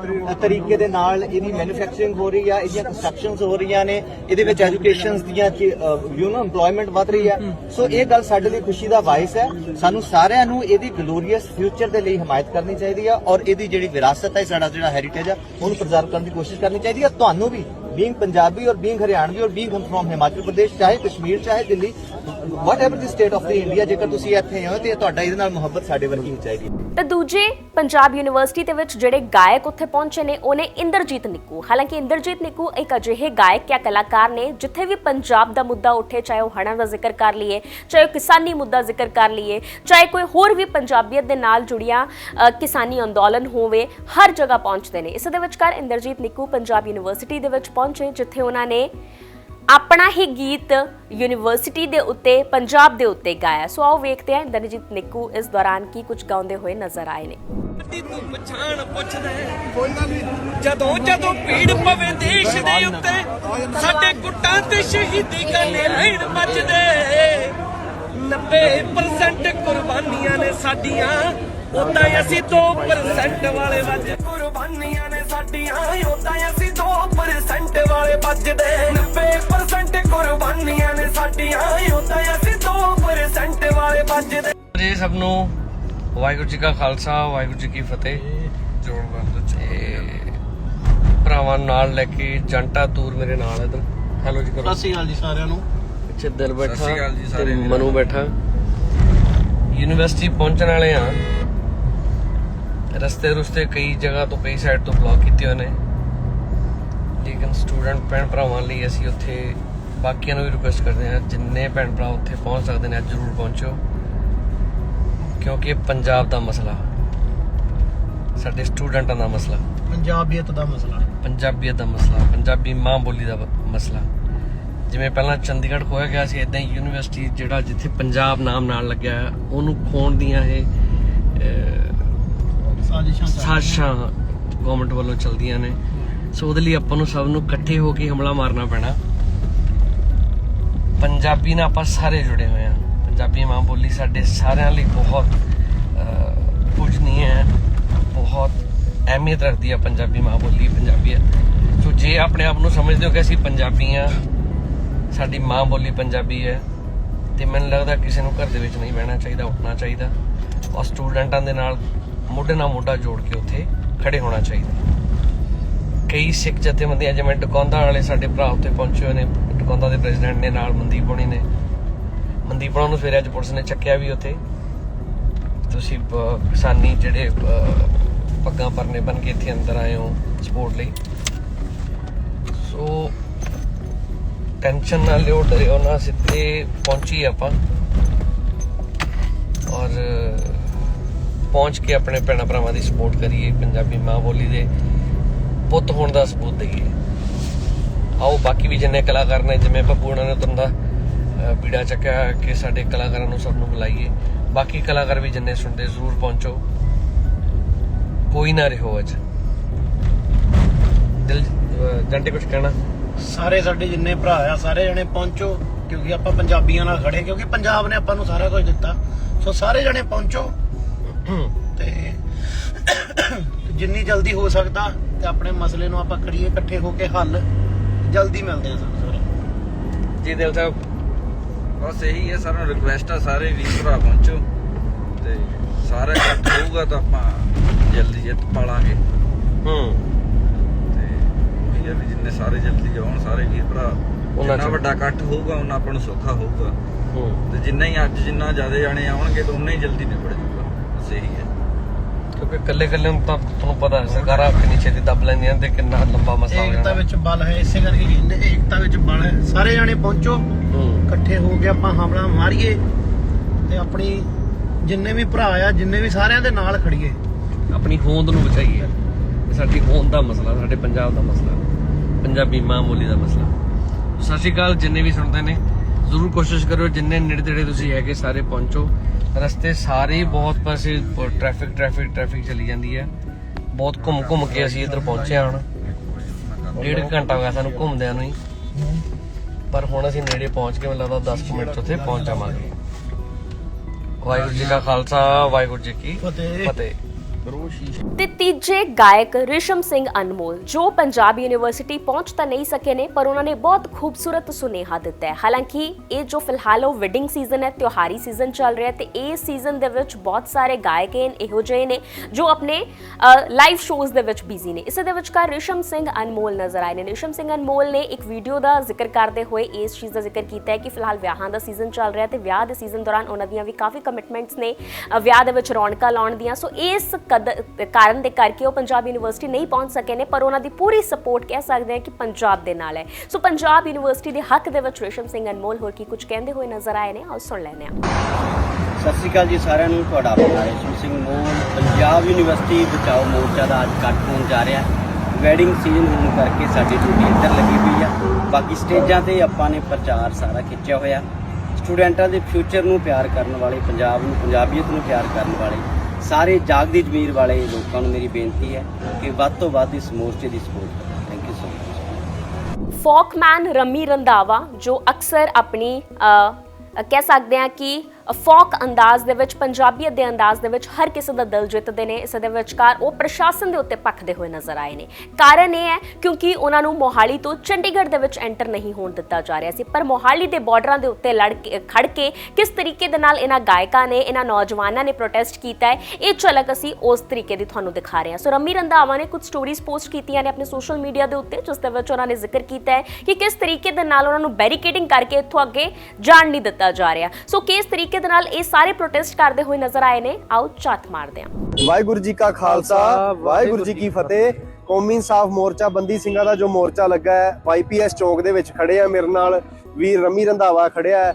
ਤਰੀਕੇ ਦੇ ਨਾਲ ਇਹਦੀ ਮੈਨੂਫੈਕਚਰਿੰਗ ਹੋ ਰਹੀ ਆ ਇਹਦੀਆਂ ਕੰਸਟਰਕਸ਼ਨਸ ਹੋ ਰਹੀਆਂ ਨੇ ਇਹਦੇ ਵਿੱਚ ਐਜੂਕੇਸ਼ਨਸ ਦੀਆਂ ਯੂ نو EMPLOYMENT ਵਧ ਰਹੀ ਆ। ਸੋ ਇਹ ਗੱਲ ਸਾਡੇ ਲਈ ਖੁਸ਼ੀ ਦਾ ਵਾਇਸ ਹੈ। ਸਾਨੂੰ ਸਾਰਿਆਂ ਨੂੰ ਇਹਦੀ ਗਲੋਰੀਅਸ ਫਿਊਚਰ ਦੇ ਲਈ ਹਮਾਇਤ ਕਰਨੀ ਚਾਹੀਦੀ ਆ ਔਰ ਇਹਦੀ ਜਿਹੜੀ ਵਿਰਾਸਤ ਹੈ, ਸਾਡਾ ਜਿਹੜਾ ਹੈਰੀਟੇਜ ਆ ਉਹਨੂੰ ਪ੍ਰਜ਼ਰਵ ਕਰਨ ਦੀ ਕੋਸ਼ਿਸ਼ ਕਰਨੀ ਚਾਹੀਦੀ ਆ ਤੁਹਾਨੂੰ ਵੀ ਬੀਇੰਗ ਪੰਜਾਬੀ ਔਰ ਬੀਇੰਗ ਹਰਿਆਣਵੀ ਔਰ ਬੀਇੰਗ ਫਰੋਮ ਹਿਮਾਚਲ ਪ੍ਰਦੇਸ਼ ਚਾਹੇ ਕਸ਼ਮੀਰ ਚਾਹੇ Delhi whatever the state of the India ਜੇਕਰ ਤੁਸੀਂ ਇੱਥੇ ਹੋ, ਤੇ ਤੁਹਾਡਾ ਇਹਦੇ ਨਾਲ ਮੁਹੱਬਤ ਸਾਡੇ ਵਰਗੀ ਹੀ ਚਾਹੀਦੀ ਤੇ ਦੂਜੇ ਪੰਜਾਬ ਯੂਨੀਵਰਸਿਟੀ ਦੇ ਵਿੱਚ ਜਿਹੜੇ ਗਾਇਕ ਉੱਥੇ ਪਹੁੰਚੇ ਨੇ, ਉਹਨੇ ਇੰਦਰਜੀਤ ਨਿੱਕੂ। ਹਾਲਾਂਕਿ ਇੰਦਰਜੀਤ ਨਿੱਕੂ ਇੱਕ ਅਜਿਹੇ ਗਾਇਕ ਜਾਂ ਕਲਾਕਾਰ ਨੇ, ਜਿੱਥੇ ਵੀ ਪੰਜਾਬ ਦਾ ਮੁੱਦਾ ਉੱਠੇ, ਚਾਹੇ ਉਹ ਹੜ੍ਹਾਂ ਦਾ ਜ਼ਿਕਰ ਕਰ ਲਈਏ, ਚਾਹੇ ਉਹ ਕਿਸਾਨੀ ਮੁੱਦਾ ਜ਼ਿਕਰ ਕਰ ਲਈਏ, ਚਾਹੇ ਕੋਈ ਹੋਰ ਵੀ ਪੰਜਾਬੀਅਤ ਦੇ ਨਾਲ ਜੁੜੀਆਂ ਕਿਸਾਨੀ ਅੰਦੋਲਨ ਹੋਵੇ, ਹਰ ਜਗ੍ਹਾ ਪਹੁੰਚਦੇ ਨੇ। ਇਸ ਦੇ ਵਿਚਕਾਰ ਇੰਦਰਜੀਤ ਨਿੱਕੂ ਪੰਜਾਬ ਯੂਨੀਵਰਸਿਟੀ ਦੇ ਵਿੱਚ ਪਹੁੰਚੇ ਜਿੱਥੇ ਉਹਨਾਂ ਨੇ ਆਪਣਾ ਹੀ ਗੀਤ ਯੂਨੀਵਰਸਿਟੀ ਦੇ ਉੱਤੇ, ਪੰਜਾਬ ਦੇ ਉੱਤੇ ਗਾਇਆ। ਸੋ ਆਓ ਵੇਖਦੇ ਹਾਂ ਇੰਦਰਜੀਤ ਨਿੱਕੂ ਇਸ ਦੌਰਾਨ ਕੀ ਕੁਝ ਗਾਉਂਦੇ ਹੋਏ ਨਜ਼ਰ ਆਏ ਨੇ। ਤੂੰ ਪਛਾਣ ਪੁੱਛਦਾ ਜਦੋਂ ਜਦੋਂ ਭੀੜ ਪਵੇ ਦੇਸ਼ ਦੇ ਉੱਤੇ, ਸਾਡੇ ਗੁੱਟਾਂ ਤੇ ਸ਼ਹੀਦੀ ਗਾਨੇ ਲੈਣ ਵੱਜਦੇ 90% ਕੁਰਬਾਨੀਆਂ ਨੇ ਸਾਡੀਆਂ ਉਦਾਂ ਅਸੀਂ 2% ਵਾਲੇ ਵੱਜ ਕੁਰਬਾਨੀਆਂ ਨੇ ਸਾਡੀਆਂ ਉਦਾਂ ਅਸੀਂ 2% ਵਾਲੇ ਵੱਜਦੇ। 90% ਕੁਰਬਾਨੀਆਂ ਨੇ ਸਾਡੀਆਂ ਉਦਾਂ ਅਸੀਂ 2% ਵਾਲੇ ਵੱਜਦੇ। ਜੀ ਸਭ ਨੂੰ ਵਾਹਿਗੁਰੂ ਜੀ ਕਾ ਖਾਲਸਾ ਵਾਹਿਗੁਰੂ ਜੀ ਕੀ ਫਤਿਹ। ਜੋੜ ਬੰਦ ਭਰਾਵਾਂ ਨਾਲ ਲੈ ਕੇ ਜੰਟਾ ਤੂਰ ਮੇਰੇ ਨਾਲ ਹੈ ਇਧਰ। ਹੈਲੋ ਜੀ ਕਰੋ। ਸਤਿ ਅਕਾਲ ਜੀ ਸਾਰਿਆਂ ਨੂੰ। ਪਿੱਛੇ ਦਿਲ ਬੈਠਾ ਤੇ ਮਨੂ ਬੈਠਾ। ਯੂਨੀਵਰਸਿਟੀ ਪਹੁੰਚਣ ਵਾਲੇ ਆ। ਰਸਤੇ ਰੁਸਤੇ ਕਈ ਜਗ੍ਹਾ ਤੋਂ ਕਈ ਸਾਈਡ ਤੋਂ ਬਲੌਕ ਕੀਤੇ ਹੋਏ ਨੇ। ਲੇਕਿਨ ਸਟੂਡੈਂਟ ਭੈਣ ਭਰਾਵਾਂ ਲਈ ਅਸੀਂ ਉੱਥੇ ਬਾਕੀਆਂ ਨੂੰ ਵੀ ਰਿਕੁਐਸਟ ਕਰਦੇ ਹਾਂ ਜਿੰਨੇ ਭੈਣ ਭਰਾ ਉੱਥੇ ਪਹੁੰਚ ਸਕਦੇ ਨੇ ਜ਼ਰੂਰ ਪਹੁੰਚੋ। ਕਿਉਂਕਿ ਇਹ ਪੰਜਾਬ ਦਾ ਮਸਲਾ। ਸਾਡੇ ਸਟੂਡੈਂਟਾਂ ਦਾ ਮਸਲਾ। ਪੰਜਾਬੀਅਤ ਦਾ ਮਸਲਾ ਪੰਜਾਬੀਅਤ ਦਾ ਮਸਲਾ ਪੰਜਾਬੀ ਮਾਂ ਬੋਲੀ ਦਾ ਮਸਲਾ। ਜਿਵੇਂ ਪਹਿਲਾਂ ਚੰਡੀਗੜ੍ਹ ਖੋਇਆ ਗਿਆ ਸੀ ਇਦਾਂ ਹੀ ਯੂਨੀਵਰਸਿਟੀ ਜਿਹੜਾ ਜਿੱਥੇ ਪੰਜਾਬ ਨਾਮ ਨਾਲ ਲੱਗਿਆ ਉਹਨੂੰ ਖੋਣ ਦੀਆਂ ਇਹ ਸਾਜ਼ਿਸ਼ਾਂ ਸਾਜ਼ਿਸ਼ਾਂ ਗਵਰਨਮੈਂਟ ਵੱਲੋਂ ਚਲਦੀਆਂ ਨੇ। ਸੋ ਉਹਦੇ ਲਈ ਆਪਾਂ ਨੂੰ ਸਭ ਨੂੰ ਇਕੱਠੇ ਹੋ ਕੇ ਹਮਲਾ ਮਾਰਨਾ ਪੈਣਾ। ਪੰਜਾਬੀ ਨਾਲ ਆਪਾਂ ਸਾਰੇ ਜੁੜੇ ਹੋਏ ਹਾਂ। ਪੰਜਾਬੀ ਮਾਂ ਬੋਲੀ ਸਾਡੇ ਸਾਰਿਆਂ ਲਈ ਬਹੁਤ ਅਹ, ਹੈ। ਬਹੁਤ ਅਹਿਮੀਅਤ ਰੱਖਦੀ ਹੈ ਪੰਜਾਬੀ ਮਾਂ ਬੋਲੀ ਪੰਜਾਬੀਅਤ ਸੋ ਜੇ ਆਪਣੇ ਆਪ ਨੂੰ ਸਮਝਦੇ ਹੋ ਕਿ ਅਸੀਂ ਪੰਜਾਬੀ ਹਾਂ ਸਾਡੀ ਮਾਂ ਬੋਲੀ ਪੰਜਾਬੀ ਹੈ ਤੇ ਮੈਨੂੰ ਲੱਗਦਾ ਕਿਸੇ ਨੂੰ ਘਰ ਦੇ ਵਿੱਚ ਨਹੀਂ ਬਹਿਣਾ ਚਾਹੀਦਾ ਉੱਠਣਾ ਚਾਹੀਦਾ। ਔਰ ਸਟੂਡੈਂਟਾਂ ਦੇ ਨਾਲ ਮੋਢੇ ਨਾਲ ਮੋਢਾ ਜੋੜ ਕੇ ਉੱਥੇ ਖੜੇ ਹੋਣਾ ਚਾਹੀਦਾ। ਕਈ ਸਿੱਖ ਜਥੇਬੰਦੀਆਂ, ਜਿਵੇਂ ਟਕੌਂਦਾ ਵਾਲੇ ਸਾਡੇ ਭਰਾ ਉੱਥੇ ਪਹੁੰਚੇ ਹੋਏ ਨੇ ਟਕੌਂਦਾ ਦੇ ਪ੍ਰੈਜ਼ੀਡੈਂਟ ਨੇ ਨਾਲ ਮਨਦੀਪ ਹੋਣੀ ਨੇ। ਮਨਦੀਪ ਹੋਣਾ ਨੂੰ ਸਵੇਰੇ ਅੱਜ ਪੁਲਿਸ ਨੇ ਚੱਕਿਆ ਵੀ ਉੱਥੇ। ਤੁਸੀਂ ਕਿਸਾਨੀ ਜਿਹੜੇ ਪੱਗਾਂ ਪਰਨੇ ਬਨ ਕੇ ਇੱਥੇ ਅੰਦਰ ਆਏ ਹੋ ਸਪੋਰਟ ਲਈ। ਸੋ, ਟੈਨਸ਼ਨ ਨਾ ਲਿਓ, ਡਰਿਓ ਨਾ, ਸਿੱਧੇ ਪਹੁੰਚੀ ਆਪਾਂ। ਔਰ ਪਹੁੰਚ ਕੇ ਆਪਣੇ ਭੈਣਾਂ ਭਰਾਵਾਂ ਦੀ ਸਪੋਰਟ ਕਰੀਏ, ਪੰਜਾਬੀ ਮਾਂ ਬੋਲੀ ਦੇ ਪੁੱਤ ਹੋਣ ਦਾ ਸਬੂਤ ਦਈਏ। ਆਓ, ਬਾਕੀ ਵੀ ਜਿੰਨੇ ਕਲਾਕਾਰ ਨੇ, ਜਿਵੇਂ ਪੱਪੂ ਉਹਨਾਂ ਨੇ ਤੁੰਦਾ ਪੀੜਾ ਚੱਕਿਆ ਕਿ ਸਾਡੇ ਕਲਾਕਾਰਾਂ ਨੂੰ ਸਭ ਨੂੰ ਬੁਲਾਈਏ। ਬਾਕੀ ਕਲਾਕਾਰ ਵੀ ਜਿੰਨੇ ਸੁਣਦੇ, ਜ਼ਰੂਰ ਪਹੁੰਚੋ। ਕੋਈ ਨਾ ਰਹੋ ਅੱਜ। ਦਿਲ ਜੰਟੇ ਕੁਝ ਕਹਿਣਾ? ਸਾਰੇ ਸਾਡੇ ਜਿੰਨੇ ਭਰਾ ਆ, ਸਾਰੇ ਜਣੇ ਪਹੁੰਚੋ, ਕਿਉਂਕਿ ਆਪਾਂ ਪੰਜਾਬੀਆਂ ਨਾਲ ਖੜੇ, ਕਿਉਂਕਿ ਪੰਜਾਬ ਨੇ ਆਪਾਂ ਨੂੰ ਸਾਰਾ ਕੁਝ ਦਿੱਤਾ। ਸੋ ਸਾਰੇ ਜਣੇ ਪਹੁੰਚੋ। ਤੇ ਜਿੰਨੀ ਜਲਦੀ ਹੋ ਸਕਦਾ ਤੇ ਆਪਣੇ ਮਸਲੇ ਨੂੰ ਆਪਾਂ ਕਰੀਏ ਇਕੱਠੇ ਹੋ ਕੇ ਹੱਲ ਜਲਦੀ ਮਿਲਦੇ ਆ ਸਾਨੂੰ ਸਾਰੇ। ਜੀ ਦਿਲ ਸਾਹਿਬ ਬਸ ਇਹੀ ਹੈ ਸਾਰਿਆਂ ਨੂੰ ਰਿਕੁਐਸਟ ਆ ਸਾਰੇ ਵੀਰ ਭਰਾ ਪਹੁੰਚੋ ਤੇ ਸਾਰਾ ਇਕੱਠ ਹੋਊਗਾ ਤਾਂ ਆਪਾਂ ਜਲਦੀ ਜਿੱਤ ਪਾਲਾਂਗੇ। ਹੂੰ। ਤੇ ਉਹੀ ਆ ਵੀ ਜਿੰਨੇ ਸਾਰੇ ਜਲਦੀ ਆਉਣ ਸਾਰੇ ਵੀਰ ਭਰਾ ਉਹਨਾਂ ਵੱਡਾ ਇਕੱਠ ਹੋਊਗਾ ਉਹਨਾਂ ਆਪਾਂ ਨੂੰ ਸੌਖਾ ਹੋਊਗਾ। ਹੂੰ। ਤੇ ਜਿੰਨਾ ਹੀ ਅੱਜ ਜਿੰਨਾ ਜ਼ਿਆਦਾ ਜਾਣੇ ਆਉਣਗੇ ਤਾਂ ਉਨਾ ਹੀ ਜਲਦੀ ਨਿਬੜ ਜਾਊਗਾ। ਹੈ। ਕਿਉਂਕਿ ਕੱਲੇ ਕੱਲੇ ਨੂੰ ਤਾਂ ਤੁਹਾਨੂੰ ਪਤਾ ਹੈ ਸਰਕਾਰਾਂ ਕਿੰਨੀ ਛੇਤੀ ਦੱਬ ਲੈਂਦੀਆਂ ਤੇ ਕਿੰਨਾ ਲੰਬਾ ਮਸਲਾ ਹੋ ਏਕਤਾ ਜਾਣਾ ਵਿੱਚ ਬਲ ਹੈ ਇਸੇ ਕਰਕੇ ਕਹਿੰਦੇ ਏਕਤਾ ਵਿੱਚ ਬਲ ਹੈ। ਸਾਰੇ ਜਣੇ ਪਹੁੰਚੋ। ਹੂੰ। ਇਕੱਠੇ ਹੋ ਕੇ ਆਪਾਂ ਹਮਲਾ ਮਾਰੀਏ ਤੇ ਆਪਣੀ ਜਿੰਨੇ ਵੀ ਭਰਾ ਆ ਜਿੰਨੇ ਵੀ ਸਾਰਿਆਂ ਦੇ ਨਾਲ ਖੜੀਏ। ਆਪਣੀ ਹੋਂਦ ਨੂੰ ਬਚਾਈਏ। ਇਹ ਸਾਡੀ ਹੋਂਦ ਦਾ ਮਸਲਾ ਸਾਡੇ ਪੰਜਾਬ ਦਾ ਮਸਲਾ ਪੰਜਾਬੀ ਮਾਂ ਬੋਲੀ ਦਾ ਮਸਲਾ। ਸਤਿ ਸ਼੍ਰੀ ਅਕਾਲ ਜਿੰਨੇ ਵੀ ਸੁਣਦੇ ਨੇ ਜ਼ਰੂਰ ਕੋਸ਼ਿਸ਼ ਕਰਿਓ ਜਿੰਨੇ ਨੇੜੇ ਤੇੜੇ ਤੁਸੀਂ ਹੈਗੇ ਸਾਰੇ ਪਹੁੰਚੋ। ਰਸਤੇ ਸਾਰੇ ਬਹੁਤ ਪਾਸੇ ਟ੍ਰੈਫਿਕ ਟ੍ਰੈਫਿਕ ਟ੍ਰੈਫਿਕ ਚਲੀ ਜਾਂਦੀ ਹੈ। ਬਹੁਤ ਘੁੰਮ ਘੁੰਮ ਕੇ ਅਸੀਂ ਇੱਧਰ ਪਹੁੰਚੇ ਹਾਂ ਹੁਣ। ਡੇਢ ਘੰਟਾ ਹੋ ਗਿਆ ਸਾਨੂੰ ਘੁੰਮਦਿਆਂ ਨੂੰ ਹੀ। ਪਰ ਹੁਣ ਅਸੀਂ ਨੇੜੇ ਪਹੁੰਚ ਕੇ ਮੈਨੂੰ ਲੱਗਦਾ 10 ਕੁ ਮਿੰਟ 'ਚ ਉੱਥੇ ਪਹੁੰਚ ਜਾਵਾਂਗੇ। ਵਾਹਿਗੁਰੂ ਜੀ ਕਾ ਖਾਲਸਾ ਵਾਹਿਗੁਰੂ ਜੀ ਕੀ ਫਤਿਹ। ਫਤਿਹ। ਤੇ ਤੀਜੇ ਗਾਇਕ ਰਿਸ਼ਮ ਸਿੰਘ ਅਨਮੋਲ, ਜੋ ਪੰਜਾਬ ਯੂਨੀਵਰਸਿਟੀ ਪਹੁੰਚ ਤਾਂ ਨਹੀਂ ਸਕੇ ਨੇ, ਪਰ ਉਹਨਾਂ ਨੇ ਬਹੁਤ ਖੂਬਸੂਰਤ ਸੁਨੇਹਾ ਦਿੱਤਾ ਹੈ। ਹਾਲਾਂਕਿ, ਇਹ ਜੋ ਫਿਲਹਾਲ ਉਹ ਵੈਡਿੰਗ ਸੀਜ਼ਨ ਹੈ, ਤਿਉਹਾਰੀ ਸੀਜ਼ਨ ਚੱਲ ਰਿਹਾ ਤੇ ਇਸ ਸੀਜ਼ਨ ਦੇ ਵਿੱਚ ਬਹੁਤ ਸਾਰੇ ਗਾਇਕ ਹਨ ਇਹੋ ਜਿਹੇ ਨੇ ਜੋ ਆਪਣੇ ਲਾਈਵ ਸ਼ੋਜ਼ ਦੇ ਵਿੱਚ ਬਿਜ਼ੀ ਨੇ। ਇਸੇ ਦੇ ਵਿਚਕਾਰ ਰਿਸ਼ਮ ਸਿੰਘ ਅਨਮੋਲ ਨਜ਼ਰ ਆਏ ਨੇ। ਰਿਸ਼ਮ ਸਿੰਘ ਅਨਮੋਲ ਨੇ ਇੱਕ ਵੀਡੀਓ ਦਾ ਜ਼ਿਕਰ ਕਰਦੇ ਹੋਏ ਇਸ ਚੀਜ਼ ਦਾ ਜ਼ਿਕਰ ਕੀਤਾ ਹੈ ਕਿ ਫਿਲਹਾਲ ਵਿਆਹਾਂ ਦਾ ਸੀਜ਼ਨ ਚੱਲ ਰਿਹਾ ਤੇ ਵਿਆਹ ਦੇ ਸੀਜ਼ਨ ਦੌਰਾਨ ਉਹਨਾਂ ਦੀਆਂ ਵੀ ਕਾਫੀ ਕਮਿਟਮੈਂਟਸ ਨੇ ਵਿਆਹ ਦੇ ਵਿੱਚ ਰੌਣਕਾਂ ਲਾਉਣ ਦੀਆਂ। ਸੋ ਇਸ ਕਾਰਨ ਦੇ ਕਰਕੇ ਉਹ ਪੰਜਾਬ ਯੂਨੀਵਰਸਿਟੀ ਨਹੀਂ ਪਹੁੰਚ ਸਕੇ ਨੇ, ਪਰ ਉਹਨਾਂ ਦੀ ਪੂਰੀ ਸਪੋਰਟ ਕਹਿ ਸਕਦੇ ਹਾਂ ਕਿ ਪੰਜਾਬ ਦੇ ਨਾਲ ਹੈ। ਸੋ ਪੰਜਾਬ ਯੂਨੀਵਰਸਿਟੀ ਦੇ ਹੱਕ ਦੇ ਵਿੱਚ ਰੇਸ਼ਮ ਸਿੰਘ ਅਨਮੋਲ ਹੋਰ ਕੀ ਕੁਝ ਕਹਿੰਦੇ ਹੋਏ ਨਜ਼ਰ ਆਏ ਨੇ? ਆਓ ਸੁਣ ਲੈਂਦੇ ਹਾਂ। ਸਤਿ ਸ਼੍ਰੀ ਅਕਾਲ ਜੀ ਸਾਰਿਆਂ ਨੂੰ, ਤੁਹਾਡਾ ਆਪਣਾ ਰੇਸ਼ਮ ਸਿੰਘ ਮੋਲ ਪੰਜਾਬ ਯੂਨੀਵਰਸਿਟੀ ਬਚਾਓ ਮੋਰਚਾ ਦਾ ਅੱਜ ਕੱਟ ਹੋਣ ਜਾ ਰਿਹਾ ਹੈ। ਵੈਡਿੰਗ ਸੀਜ਼ਨ ਹੋਣ ਕਰਕੇ ਸਾਡੀ ਡਿਊਟੀ ਇੱਧਰ ਲੱਗੀ ਹੋਈ ਆ। ਬਾਕੀ ਸਟੇਜਾਂ ਤੇ ਆਪਾਂ ਨੇ ਪ੍ਰਚਾਰ ਸਾਰਾ ਖਿੱਚਿਆ ਹੋਇਆ। ਸਟੂਡੈਂਟਾਂ ਦੇ ਫਿਊਚਰ ਨੂੰ ਪਿਆਰ ਕਰਨ ਵਾਲੇ, ਪੰਜਾਬ ਨੂੰ, ਪੰਜਾਬੀਅਤ ਨੂੰ ਪਿਆਰ ਕਰਨ ਵਾਲੇ ਸਾਰੇ ਜਾਗਦੀ ਜ਼ਮੀਰ ਵਾਲੇ ਲੋਕਾਂ ਨੂੰ ਮੇਰੀ ਬੇਨਤੀ ਹੈ ਕਿ ਵੱਧ ਤੋਂ ਵੱਧ ਇਸ ਮੋਰਚੇ ਦੀ ਸਪੋਰਟ ਕਰੋ। Thank you so much folkman Rami Randhawa ਜੋ ਅਕਸਰ ਆਪਣੀ ਕਹਿ ਸਕਦੇ ਹਾਂ ਕਿ ਫੋਕ ਅੰਦਾਜ਼ ਦੇ ਵਿੱਚ, ਪੰਜਾਬੀਅਤ ਦੇ ਅੰਦਾਜ਼ ਦੇ ਵਿੱਚ ਹਰ ਕਿਸੇ ਦਾ ਦਿਲ ਜਿੱਤਦੇ ਨੇ। ਇਸ ਦੇ ਵਿਚਕਾਰ ਉਹ ਪ੍ਰਸ਼ਾਸਨ ਦੇ ਉੱਤੇ ਪੱਖਦੇ ਹੋਏ ਨਜ਼ਰ ਆਏ ਨੇ। ਕਾਰਨ ਇਹ ਹੈ ਕਿਉਂਕਿ ਉਹਨਾਂ ਨੂੰ ਮੋਹਾਲੀ ਤੋਂ ਚੰਡੀਗੜ੍ਹ ਦੇ ਵਿੱਚ ਐਂਟਰ ਨਹੀਂ ਹੋਣ ਦਿੱਤਾ ਜਾ ਰਿਹਾ ਸੀ। ਪਰ ਮੋਹਾਲੀ ਦੇ ਬਾਰਡਰਾਂ ਦੇ ਉੱਤੇ ਲੜ ਕੇ ਖੜ ਕੇ ਕਿਸ ਤਰੀਕੇ ਦੇ ਨਾਲ ਇਹਨਾਂ ਗਾਇਕਾਂ ਨੇ, ਇਹਨਾਂ ਨੌਜਵਾਨਾਂ ਨੇ ਪ੍ਰੋਟੈਸਟ ਕੀਤਾ ਹੈ, ਇਹ ਝਲਕ ਅਸੀਂ ਉਸ ਤਰੀਕੇ ਦੀ ਤੁਹਾਨੂੰ ਦਿਖਾ ਰਹੇ ਹਾਂ। ਸੋ ਰਮੀ ਰੰਧਾਵਾ ਨੇ ਕੁਝ ਸਟੋਰੀਜ਼ ਪੋਸਟ ਕੀਤੀਆਂ ਨੇ ਆਪਣੇ ਸੋਸ਼ਲ ਮੀਡੀਆ ਦੇ ਉੱਤੇ, ਜਿਸ ਦੇ ਵਿੱਚ ਉਹਨਾਂ ਨੇ ਜ਼ਿਕਰ ਕੀਤਾ ਹੈ ਕਿ ਕਿਸ ਤਰੀਕੇ ਦੇ ਨਾਲ ਉਹਨਾਂ ਨੂੰ ਬੈਰੀਕੇਡਿੰਗ ਕਰਕੇ ਇੱਥੋਂ ਅੱਗੇ ਜਾਣ ਨਹੀਂ ਦਿੱਤਾ ਜਾ ਰਿਹਾ। ਸੋ ਕਿਸ ਤਰੀਕੇ ਦੇ ਨਾਲ ਇਹ ਸਾਰੇ ਪ੍ਰੋਟੈਸਟ ਕਰਦੇ ਹੋਏ ਨਜ਼ਰ ਆਏ ਨੇ। ਆਓ ਝਾਤ ਮਾਰਦੇ ਹਾਂ। ਵਾਹਿਗੁਰੂ ਜੀ ਕਾ ਖਾਲਸਾ ਵਾਹਿਗੁਰੂ ਜੀ ਕੀ ਫਤਿਹ। ਕੌਮੀ ਇਨਸਾਫ ਮੋਰਚਾ ਬੰਦੀ ਸਿੰਘਾਂ ਦਾ ਜੋ ਮੋਰਚਾ ਲੱਗਾ ਹੈ ਵਾਈਪੀਐਸ ਚੌਕ ਦੇ ਵਿੱਚ ਖੜੇ ਆ ਮੇਰੇ ਨਾਲ ਵੀਰ ਰਮੀ ਰੰਧਾਵਾ ਖੜਿਆ ਹੈ।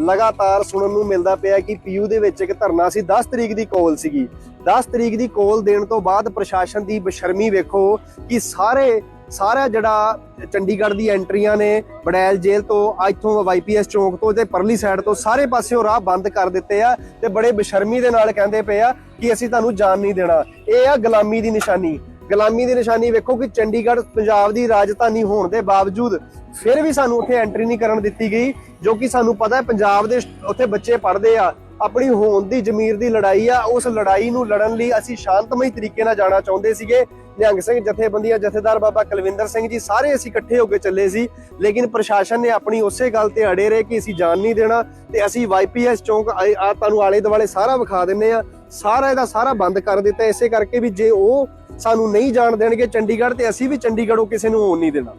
ਲਗਾਤਾਰ ਸੁਣਨ ਨੂੰ ਮਿਲਦਾ ਪਿਆ ਕਿ ਪੀਯੂ ਦੇ ਵਿੱਚ ਇੱਕ ਧਰਨਾ ਸੀ। 10 ਤਰੀਕ ਦੀ ਕੋਲ ਸੀਗੀ। 10 ਤਰੀਕ ਦੀ ਕੋਲ ਦੇਣ ਤੋਂ ਬਾਅਦ ਪ੍ਰਸ਼ਾਸਨ ਦੀ ਬਸ਼ਰਮੀ ਵੇਖੋ ਕਿ ਸਾਰੇ ਸਾਰਾ ਜਿਹੜਾ ਚੰਡੀਗੜ੍ਹ ਦੀ ਐਂਟਰੀਆਂ ਨੇ ਬੜੈਲ ਜੇਲ੍ਹ ਤੋਂ, ਇੱਥੋਂ ਵਾਈਪੀਐਸ ਚੌਂਕ ਤੋਂ ਤੇ ਪਰਲੀ ਸਾਈਡ ਤੋਂ ਸਾਰੇ ਪਾਸਿਓਂ ਰਾਹ ਬੰਦ ਕਰ ਦਿੱਤੇ ਆ ਤੇ ਬੜੇ ਬੇਸ਼ਰਮੀ ਦੇ ਨਾਲ ਕਹਿੰਦੇ ਪਏ ਆ ਕਿ ਅਸੀਂ ਤੁਹਾਨੂੰ ਜਾਣ ਨਹੀਂ ਦੇਣਾ। ਇਹ ਆ ਗੁਲਾਮੀ ਦੀ ਨਿਸ਼ਾਨੀ। ਗੁਲਾਮੀ ਦੀ ਨਿਸ਼ਾਨੀ ਵੇਖੋ ਕਿ ਚੰਡੀਗੜ੍ਹ, ਪੰਜਾਬ ਦੀ ਰਾਜਧਾਨੀ ਹੋਣ ਦੇ ਬਾਵਜੂਦ ਫਿਰ ਵੀ ਸਾਨੂੰ ਉੱਥੇ ਐਂਟਰੀ ਨਹੀਂ ਕਰਨ ਦਿੱਤੀ ਗਈ, ਜੋ ਕਿ ਸਾਨੂੰ ਪਤਾ ਹੈ ਪੰਜਾਬ ਦੇ ਉੱਥੇ ਬੱਚੇ ਪੜ੍ਹਦੇ ਆ, ਆਪਣੀ ਹੋਣ ਦੀ ਜ਼ਮੀਰ ਦੀ ਲੜਾਈ ਆ, ਉਸ ਲੜਾਈ ਨੂੰ ਲੜਨ ਲਈ ਅਸੀਂ ਸ਼ਾਂਤਮਈ ਤਰੀਕੇ ਨਾਲ ਜਾਣਾ ਚਾਹੁੰਦੇ ਸੀਗੇ। ਨਿਹੰਗ ਸਿੰਘ ਜਥੇਬੰਦੀਆਂ ਜਥੇਦਾਰ ਬਾਬਾ ਕੁਲਵਿੰਦਰ ਸਿੰਘ ਜੀ ਸਾਰੇ ਅਸੀਂ ਇਕੱਠੇ ਹੋ ਕੇ ਚੱਲੇ ਸੀ ਲੇਕਿਨ ਪ੍ਰਸ਼ਾਸਨ ਨੇ ਆਪਣੀ ਉਸੇ ਗੱਲ ਤੇ ਅੜੇ ਰਹੇ ਕਿ ਅਸੀਂ ਜਾਣ ਨਹੀਂ ਦੇਣਾ ਤੇ ਅਸੀਂ ਵਾਈਪੀਐਸ ਚੌਂਕ ਆ ਤੁਹਾਨੂੰ ਆਲੇ ਦੁਆਲੇ ਸਾਰਾ ਵਿਖਾ ਦਿੰਨੇ ਆ। ਸਾਰਾ ਇਹਦਾ ਸਾਰਾ ਬੰਦ ਕਰ ਦਿੱਤਾ ਇਸੇ ਕਰਕੇ ਵੀ ਜੇ ਉਹ ਸਾਨੂੰ ਨਹੀਂ ਜਾਣ ਦੇਣਗੇ ਚੰਡੀਗੜ੍ਹ ਤੇ ਅਸੀਂ ਵੀ ਚੰਡੀਗੜ੍ਹੋਂ ਕਿਸੇ ਨੂੰ ਹੋਣ ਨਹੀਂ ਦੇਣਾ।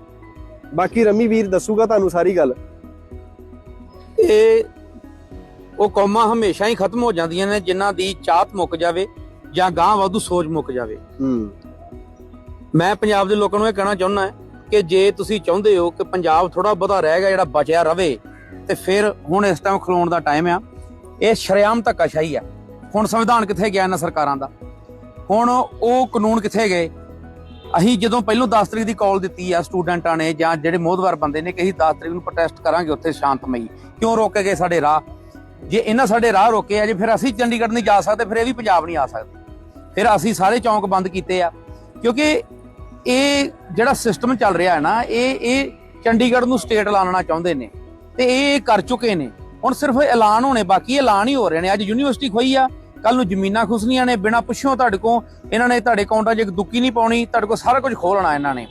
ਬਾਕੀ ਰਮੀ ਵੀਰ ਦੱਸੂਗਾ ਤੁਹਾਨੂੰ ਸਾਰੀ ਗੱਲ। ਇਹ ਉਹ ਕੌਮਾਂ ਹਮੇਸ਼ਾ ਹੀ ਖਤਮ ਹੋ ਜਾਂਦੀਆਂ ਨੇ ਜਿਨ੍ਹਾਂ ਦੀ ਚਾਹਤ ਮੁੱਕ ਜਾਵੇ ਜਾਂ ਗਾਂ ਵਾਧੂ ਸੋਚ ਮੁੱਕ ਜਾਵੇ। ਹੂੰ। ਮੈਂ ਪੰਜਾਬ ਦੇ ਲੋਕਾਂ ਨੂੰ ਇਹ ਕਹਿਣਾ ਚਾਹੁੰਦਾ ਕਿ ਜੇ ਤੁਸੀਂ ਚਾਹੁੰਦੇ ਹੋ ਕਿ ਪੰਜਾਬ ਥੋੜਾ ਬਹੁਤਾ ਰਹਿ ਗਿਆ ਜਿਹੜਾ ਬਚਿਆ ਰਵੇ, ਤੇ ਫਿਰ ਹੁਣ ਇਸ ਟਾਈਮ ਖਲੋਣ ਦਾ ਟਾਈਮ ਆ। ਇਹ ਸ਼ਰੇਆਮ ਧੱਕਾਸ਼ਾਹੀ ਆ। ਹੁਣ ਸੰਵਿਧਾਨ ਕਿੱਥੇ ਗਿਆ ਇਹਨਾਂ ਸਰਕਾਰਾਂ ਦਾ? ਹੁਣ ਉਹ ਕਾਨੂੰਨ ਕਿੱਥੇ ਗਏ? ਅਸੀਂ ਜਦੋਂ ਪਹਿਲੋਂ 10 ਤਰੀਕ ਦੀ ਕਾਲ ਦਿੱਤੀ ਆ ਸਟੂਡੈਂਟਾਂ ਨੇ ਜਾਂ ਜਿਹੜੇ ਮੋਹਦਵਾਰ ਬੰਦੇ ਨੇ ਕਿ ਅਸੀਂ 10 ਤਰੀਕ ਨੂੰ ਪ੍ਰੋਟੈਸਟ ਕਰਾਂਗੇ ਉੱਥੇ ਸ਼ਾਂਤਮਈ। ਕਿਉਂ ਰੋਕੇ ਗਏ ਸਾਡੇ ਰਾਹ? ਜੇ ਇਹਨਾਂ ਸਾਡੇ ਰਾਹ ਰੋਕੇ ਆ, ਜੇ ਫਿਰ ਅਸੀਂ ਚੰਡੀਗੜ੍ਹ ਨਹੀਂ ਜਾ ਸਕਦੇ, ਫਿਰ ਇਹ ਵੀ ਪੰਜਾਬ ਨਹੀਂ ਆ ਸਕਦੇ। ਫਿਰ ਅਸੀਂ ਸਾਰੇ ਚੌਂਕ ਬੰਦ ਕੀਤੇ ਆ। ਕਿਉਂਕਿ ਇਹ ਜਿਹੜਾ ਸਿਸਟਮ ਚੱਲ ਰਿਹਾ ਹੈ ਨਾ ਇਹ ਇਹ ਚੰਡੀਗੜ੍ਹ ਨੂੰ ਸਟੇਟ ਲਾਉਣਾ ਚਾਹੁੰਦੇ ਨੇ ਤੇ ਇਹ ਕਰ ਚੁੱਕੇ ਨੇ। ਹੁਣ ਸਿਰਫ ਐਲਾਨ ਹੋਣੇ ਬਾਕੀ ਐਲਾਨ ਹੀ ਹੋ ਰਹੇ ਨੇ। ਅੱਜ ਯੂਨੀਵਰਸਿਟੀ ਖੋਈ ਆ ਕੱਲ ਨੂੰ ਜ਼ਮੀਨਾਂ ਖੁੱਸਣੀਆਂ ਨੇ ਬਿਨਾਂ ਪੁੱਛਿਓ ਤੁਹਾਡੇ ਕੋਲ ਇਹਨਾਂ ਨੇ ਤੁਹਾਡੇ ਅਕਾਊਂਟਾਂ 'ਚ ਇੱਕ ਦੁੱਕੀ ਨਹੀਂ ਪਾਉਣੀ ਤੁਹਾਡੇ ਕੋਲ ਸਾਰਾ ਕੁਝ ਖੋਲਣਾ ਇਹਨਾਂ ਨੇ।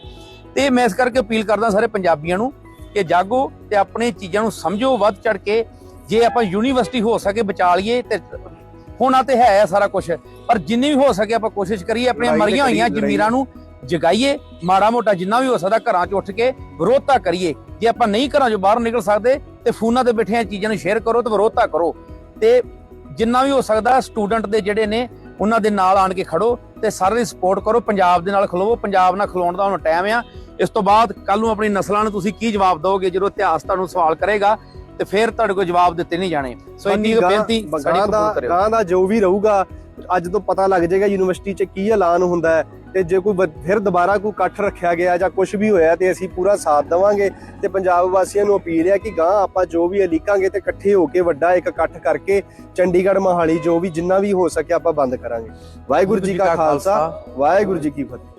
ਤੇ ਮੈਂ ਇਸ ਕਰਕੇ ਅਪੀਲ ਕਰਦਾ ਸਾਰੇ ਪੰਜਾਬੀਆਂ ਨੂੰ ਕਿ ਜਾਗੋ ਤੇ ਆਪਣੀ ਚੀਜ਼ਾਂ ਨੂੰ ਸਮਝੋ ਵੱਧ ਚੜ ਕੇ ਜੇ ਆਪਾਂ ਯੂਨੀਵਰਸਿਟੀ ਹੋ ਸਕੇ ਬਚਾ ਲਈਏ ਤੇ ਹੋਣਾ ਤੇ ਹੈ ਸਾਰਾ ਕੁਝ ਪਰ ਜਿੰਨੀ ਵੀ ਹੋ ਸਕੇ ਆਪਾਂ ਕੋਸ਼ਿਸ਼ ਕਰੀਏ ਆਪਣੀਆਂ ਮਰੀਆਂ ਹੋਈਆਂ ਜ਼ਮੀਰਾਂ ਨੂੰ ਜਗਾਈਏ ਮਾੜਾ ਮੋਟਾ ਜਿੰਨਾ ਵੀ ਹੋ ਸਕਦਾ ਘਰਾਂ 'ਚ ਉੱਠ ਕੇ ਵਿਰੋਧਤਾ ਕਰੀਏ। ਜੇ ਆਪਾਂ ਨਹੀਂ ਘਰਾਂ 'ਚੋਂ ਬਾਹਰ ਨਿਕਲ ਸਕਦੇ ਤੇ ਫੋਨਾਂ ਤੇ ਬੈਠੇ ਚੀਜ਼ਾਂ ਨੂੰ ਸ਼ੇਅਰ ਕਰੋ ਤੇ ਵਿਰੋਧਤਾ ਕਰੋ। ਤੇ ਜਿੰਨਾ ਵੀ ਹੋ ਸਕਦਾ ਸਟੂਡੈਂਟ ਦੇ ਜਿਹੜੇ ਨੇ ਉਹਨਾਂ ਦੇ ਨਾਲ ਆਣ ਕੇ ਖੜੋ ਤੇ ਸਾਰਿਆਂ ਦੀ ਸਪੋਰਟ ਕਰੋ ਪੰਜਾਬ ਦੇ ਨਾਲ ਖਲੋਵੋ ਪੰਜਾਬ ਨਾਲ ਖਲੋਣ ਦਾ ਹੁਣ ਟਾਈਮ ਆ। ਇਸ ਤੋਂ ਬਾਅਦ ਕੱਲ ਨੂੰ ਆਪਣੀ ਨਸਲਾਂ ਨੂੰ ਤੁਸੀਂ ਕੀ ਜਵਾਬ ਦਿਓਗੇ ਜਦੋਂ ਇਤਿਹਾਸ ਤੁਹਾਨੂੰ ਸਵਾਲ ਕਰੇਗਾ ਤੇ ਫਿਰ ਤੁਹਾਡੇ ਕੋਲ ਜਵਾਬ ਦਿੱਤੇ ਨਹੀਂ ਜਾਣੇ। ਸੋ ਇੰਨੀ ਬੇਨਤੀ ਸਾਡੀ ਗਾਂ ਕਬੂਲ ਦਾ ਕਰਿਓ। ਗਾਂ ਦਾ ਜੋ ਵੀ ਰਹੂਗਾ ਅੱਜ ਤੋਂ ਪਤਾ ਲੱਗ ਜਾਏਗਾ ਯੂਨੀਵਰਸਿਟੀ 'ਚ ਕੀ ਐਲਾਨ ਹੁੰਦਾ ਹੈ ਤੇ ਜੇ ਕੋਈ ਫਿਰ ਦੁਬਾਰਾ ਕੋਈ ਇਕੱਠ ਰੱਖਿਆ ਗਿਆ ਜਾਂ ਕੁਝ ਵੀ ਹੋਇਆ ਤੇ ਅਸੀਂ ਪੂਰਾ ਸਾਥ ਦੇਵਾਂਗੇ ਤੇ ਪੰਜਾਬ ਵਾਸੀਆਂ ਨੂੰ ਅਪੀਲ ਹੈ ਕਿ ਗਾਂ ਆਪਾਂ ਜੋ ਵੀ ਲਿਖਾਂਗੇ ਤੇ ਇਕੱਠੇ ਹੋ ਕੇ ਵੱਡਾ ਇੱਕ ਇਕੱਠ ਕਰਕੇ ਚੰਡੀਗੜ੍ਹ ਮਹਾਲੀ ਜੋ ਵੀ ਜਿੰਨਾ ਵੀ ਹੋ ਸਕੇ ਆਪਾਂ ਬੰਦ ਕਰਾਂਗੇ। ਵਾਹਿਗੁਰੂ ਜੀ ਕਾ ਖਾਲਸਾ। ਵਾਹਿਗੁਰੂ ਜੀ ਕੀ ਫਤਿਹ।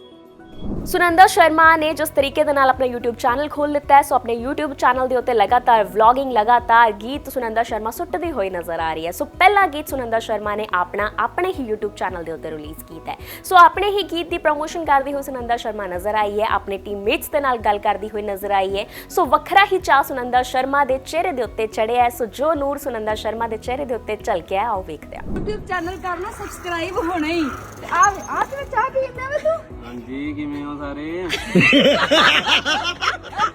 ਸੁਨੰਦਾ ਸ਼ਰਮਾ ਨੇ ਜਿਸ ਤਰੀਕੇ ਦੇ ਨਾਲ ਆਪਣਾ YouTube ਚੈਨਲ ਖੋਲ ਲਿੱਤਾ ਹੈ, ਸੋ ਆਪਣੇ YouTube ਚੈਨਲ ਦੇ ਉੱਤੇ ਲਗਾਤਾਰ ਵਲੌਗਿੰਗ ਲਗਾਤਾਰ ਗੀਤ ਸੁਨੰਦਾ ਸ਼ਰਮਾ ਸੁੱਟਦੀ ਹੋਈ ਨਜ਼ਰ ਆ ਰਹੀ ਹੈ। ਸੋ ਪਹਿਲਾ ਗੀਤ ਸੁਨੰਦਾ ਸ਼ਰਮਾ ਨੇ ਆਪਣਾ, ਆਪਣੇ ਹੀ YouTube ਚੈਨਲ ਦੇ ਉੱਤੇ ਰਿਲੀਜ਼ ਕੀਤਾ ਹੈ। ਸੋ ਆਪਣੇ ਹੀ ਗੀਤ ਦੀ ਪ੍ਰੋਮੋਸ਼ਨ ਕਰਦੀ ਹੋਈ ਸੁਨੰਦਾ ਸ਼ਰਮਾ ਨਜ਼ਰ ਆਈ ਹੈ, ਆਪਣੇ ਟੀਮਮੇਟਸ ਦੇ ਨਾਲ ਗੱਲ ਕਰਦੀ ਹੋਈ ਨਜ਼ਰ ਆਈ ਹੈ। ਸੋ ਵੱਖਰਾ ਹੀ ਚਾਹ ਸੁਨੰਦਾ ਸ਼ਰਮਾ ਦੇ ਚਿਹਰੇ ਦੇ ਉੱਤੇ ਚੜਿਆ ਹੈ। ਸੋ ਜੋ ਨੂਰ ਸੁਨੰਦਾ ਸ਼ਰਮਾ ਦੇ ਚਿਹਰੇ ਦੇ ਉੱਤੇ ਝਲਕਿਆ ਆਓ ਵੇਖਦੇ ਹਾਂ। YouTube ਚੈਨਲ ਕਰਨਾ ਸਬਸਕ੍ਰਾਈਬ ਹੋਣਾ ਹੀ। ਆ ਆ ਤੇ ਚਾਹ ਪੀਂਦਾ ਵੇ ਤੂੰ? ਹਾਂਜੀ ਕਿਵੇਂ ਹੋ ਸਾਰੇ?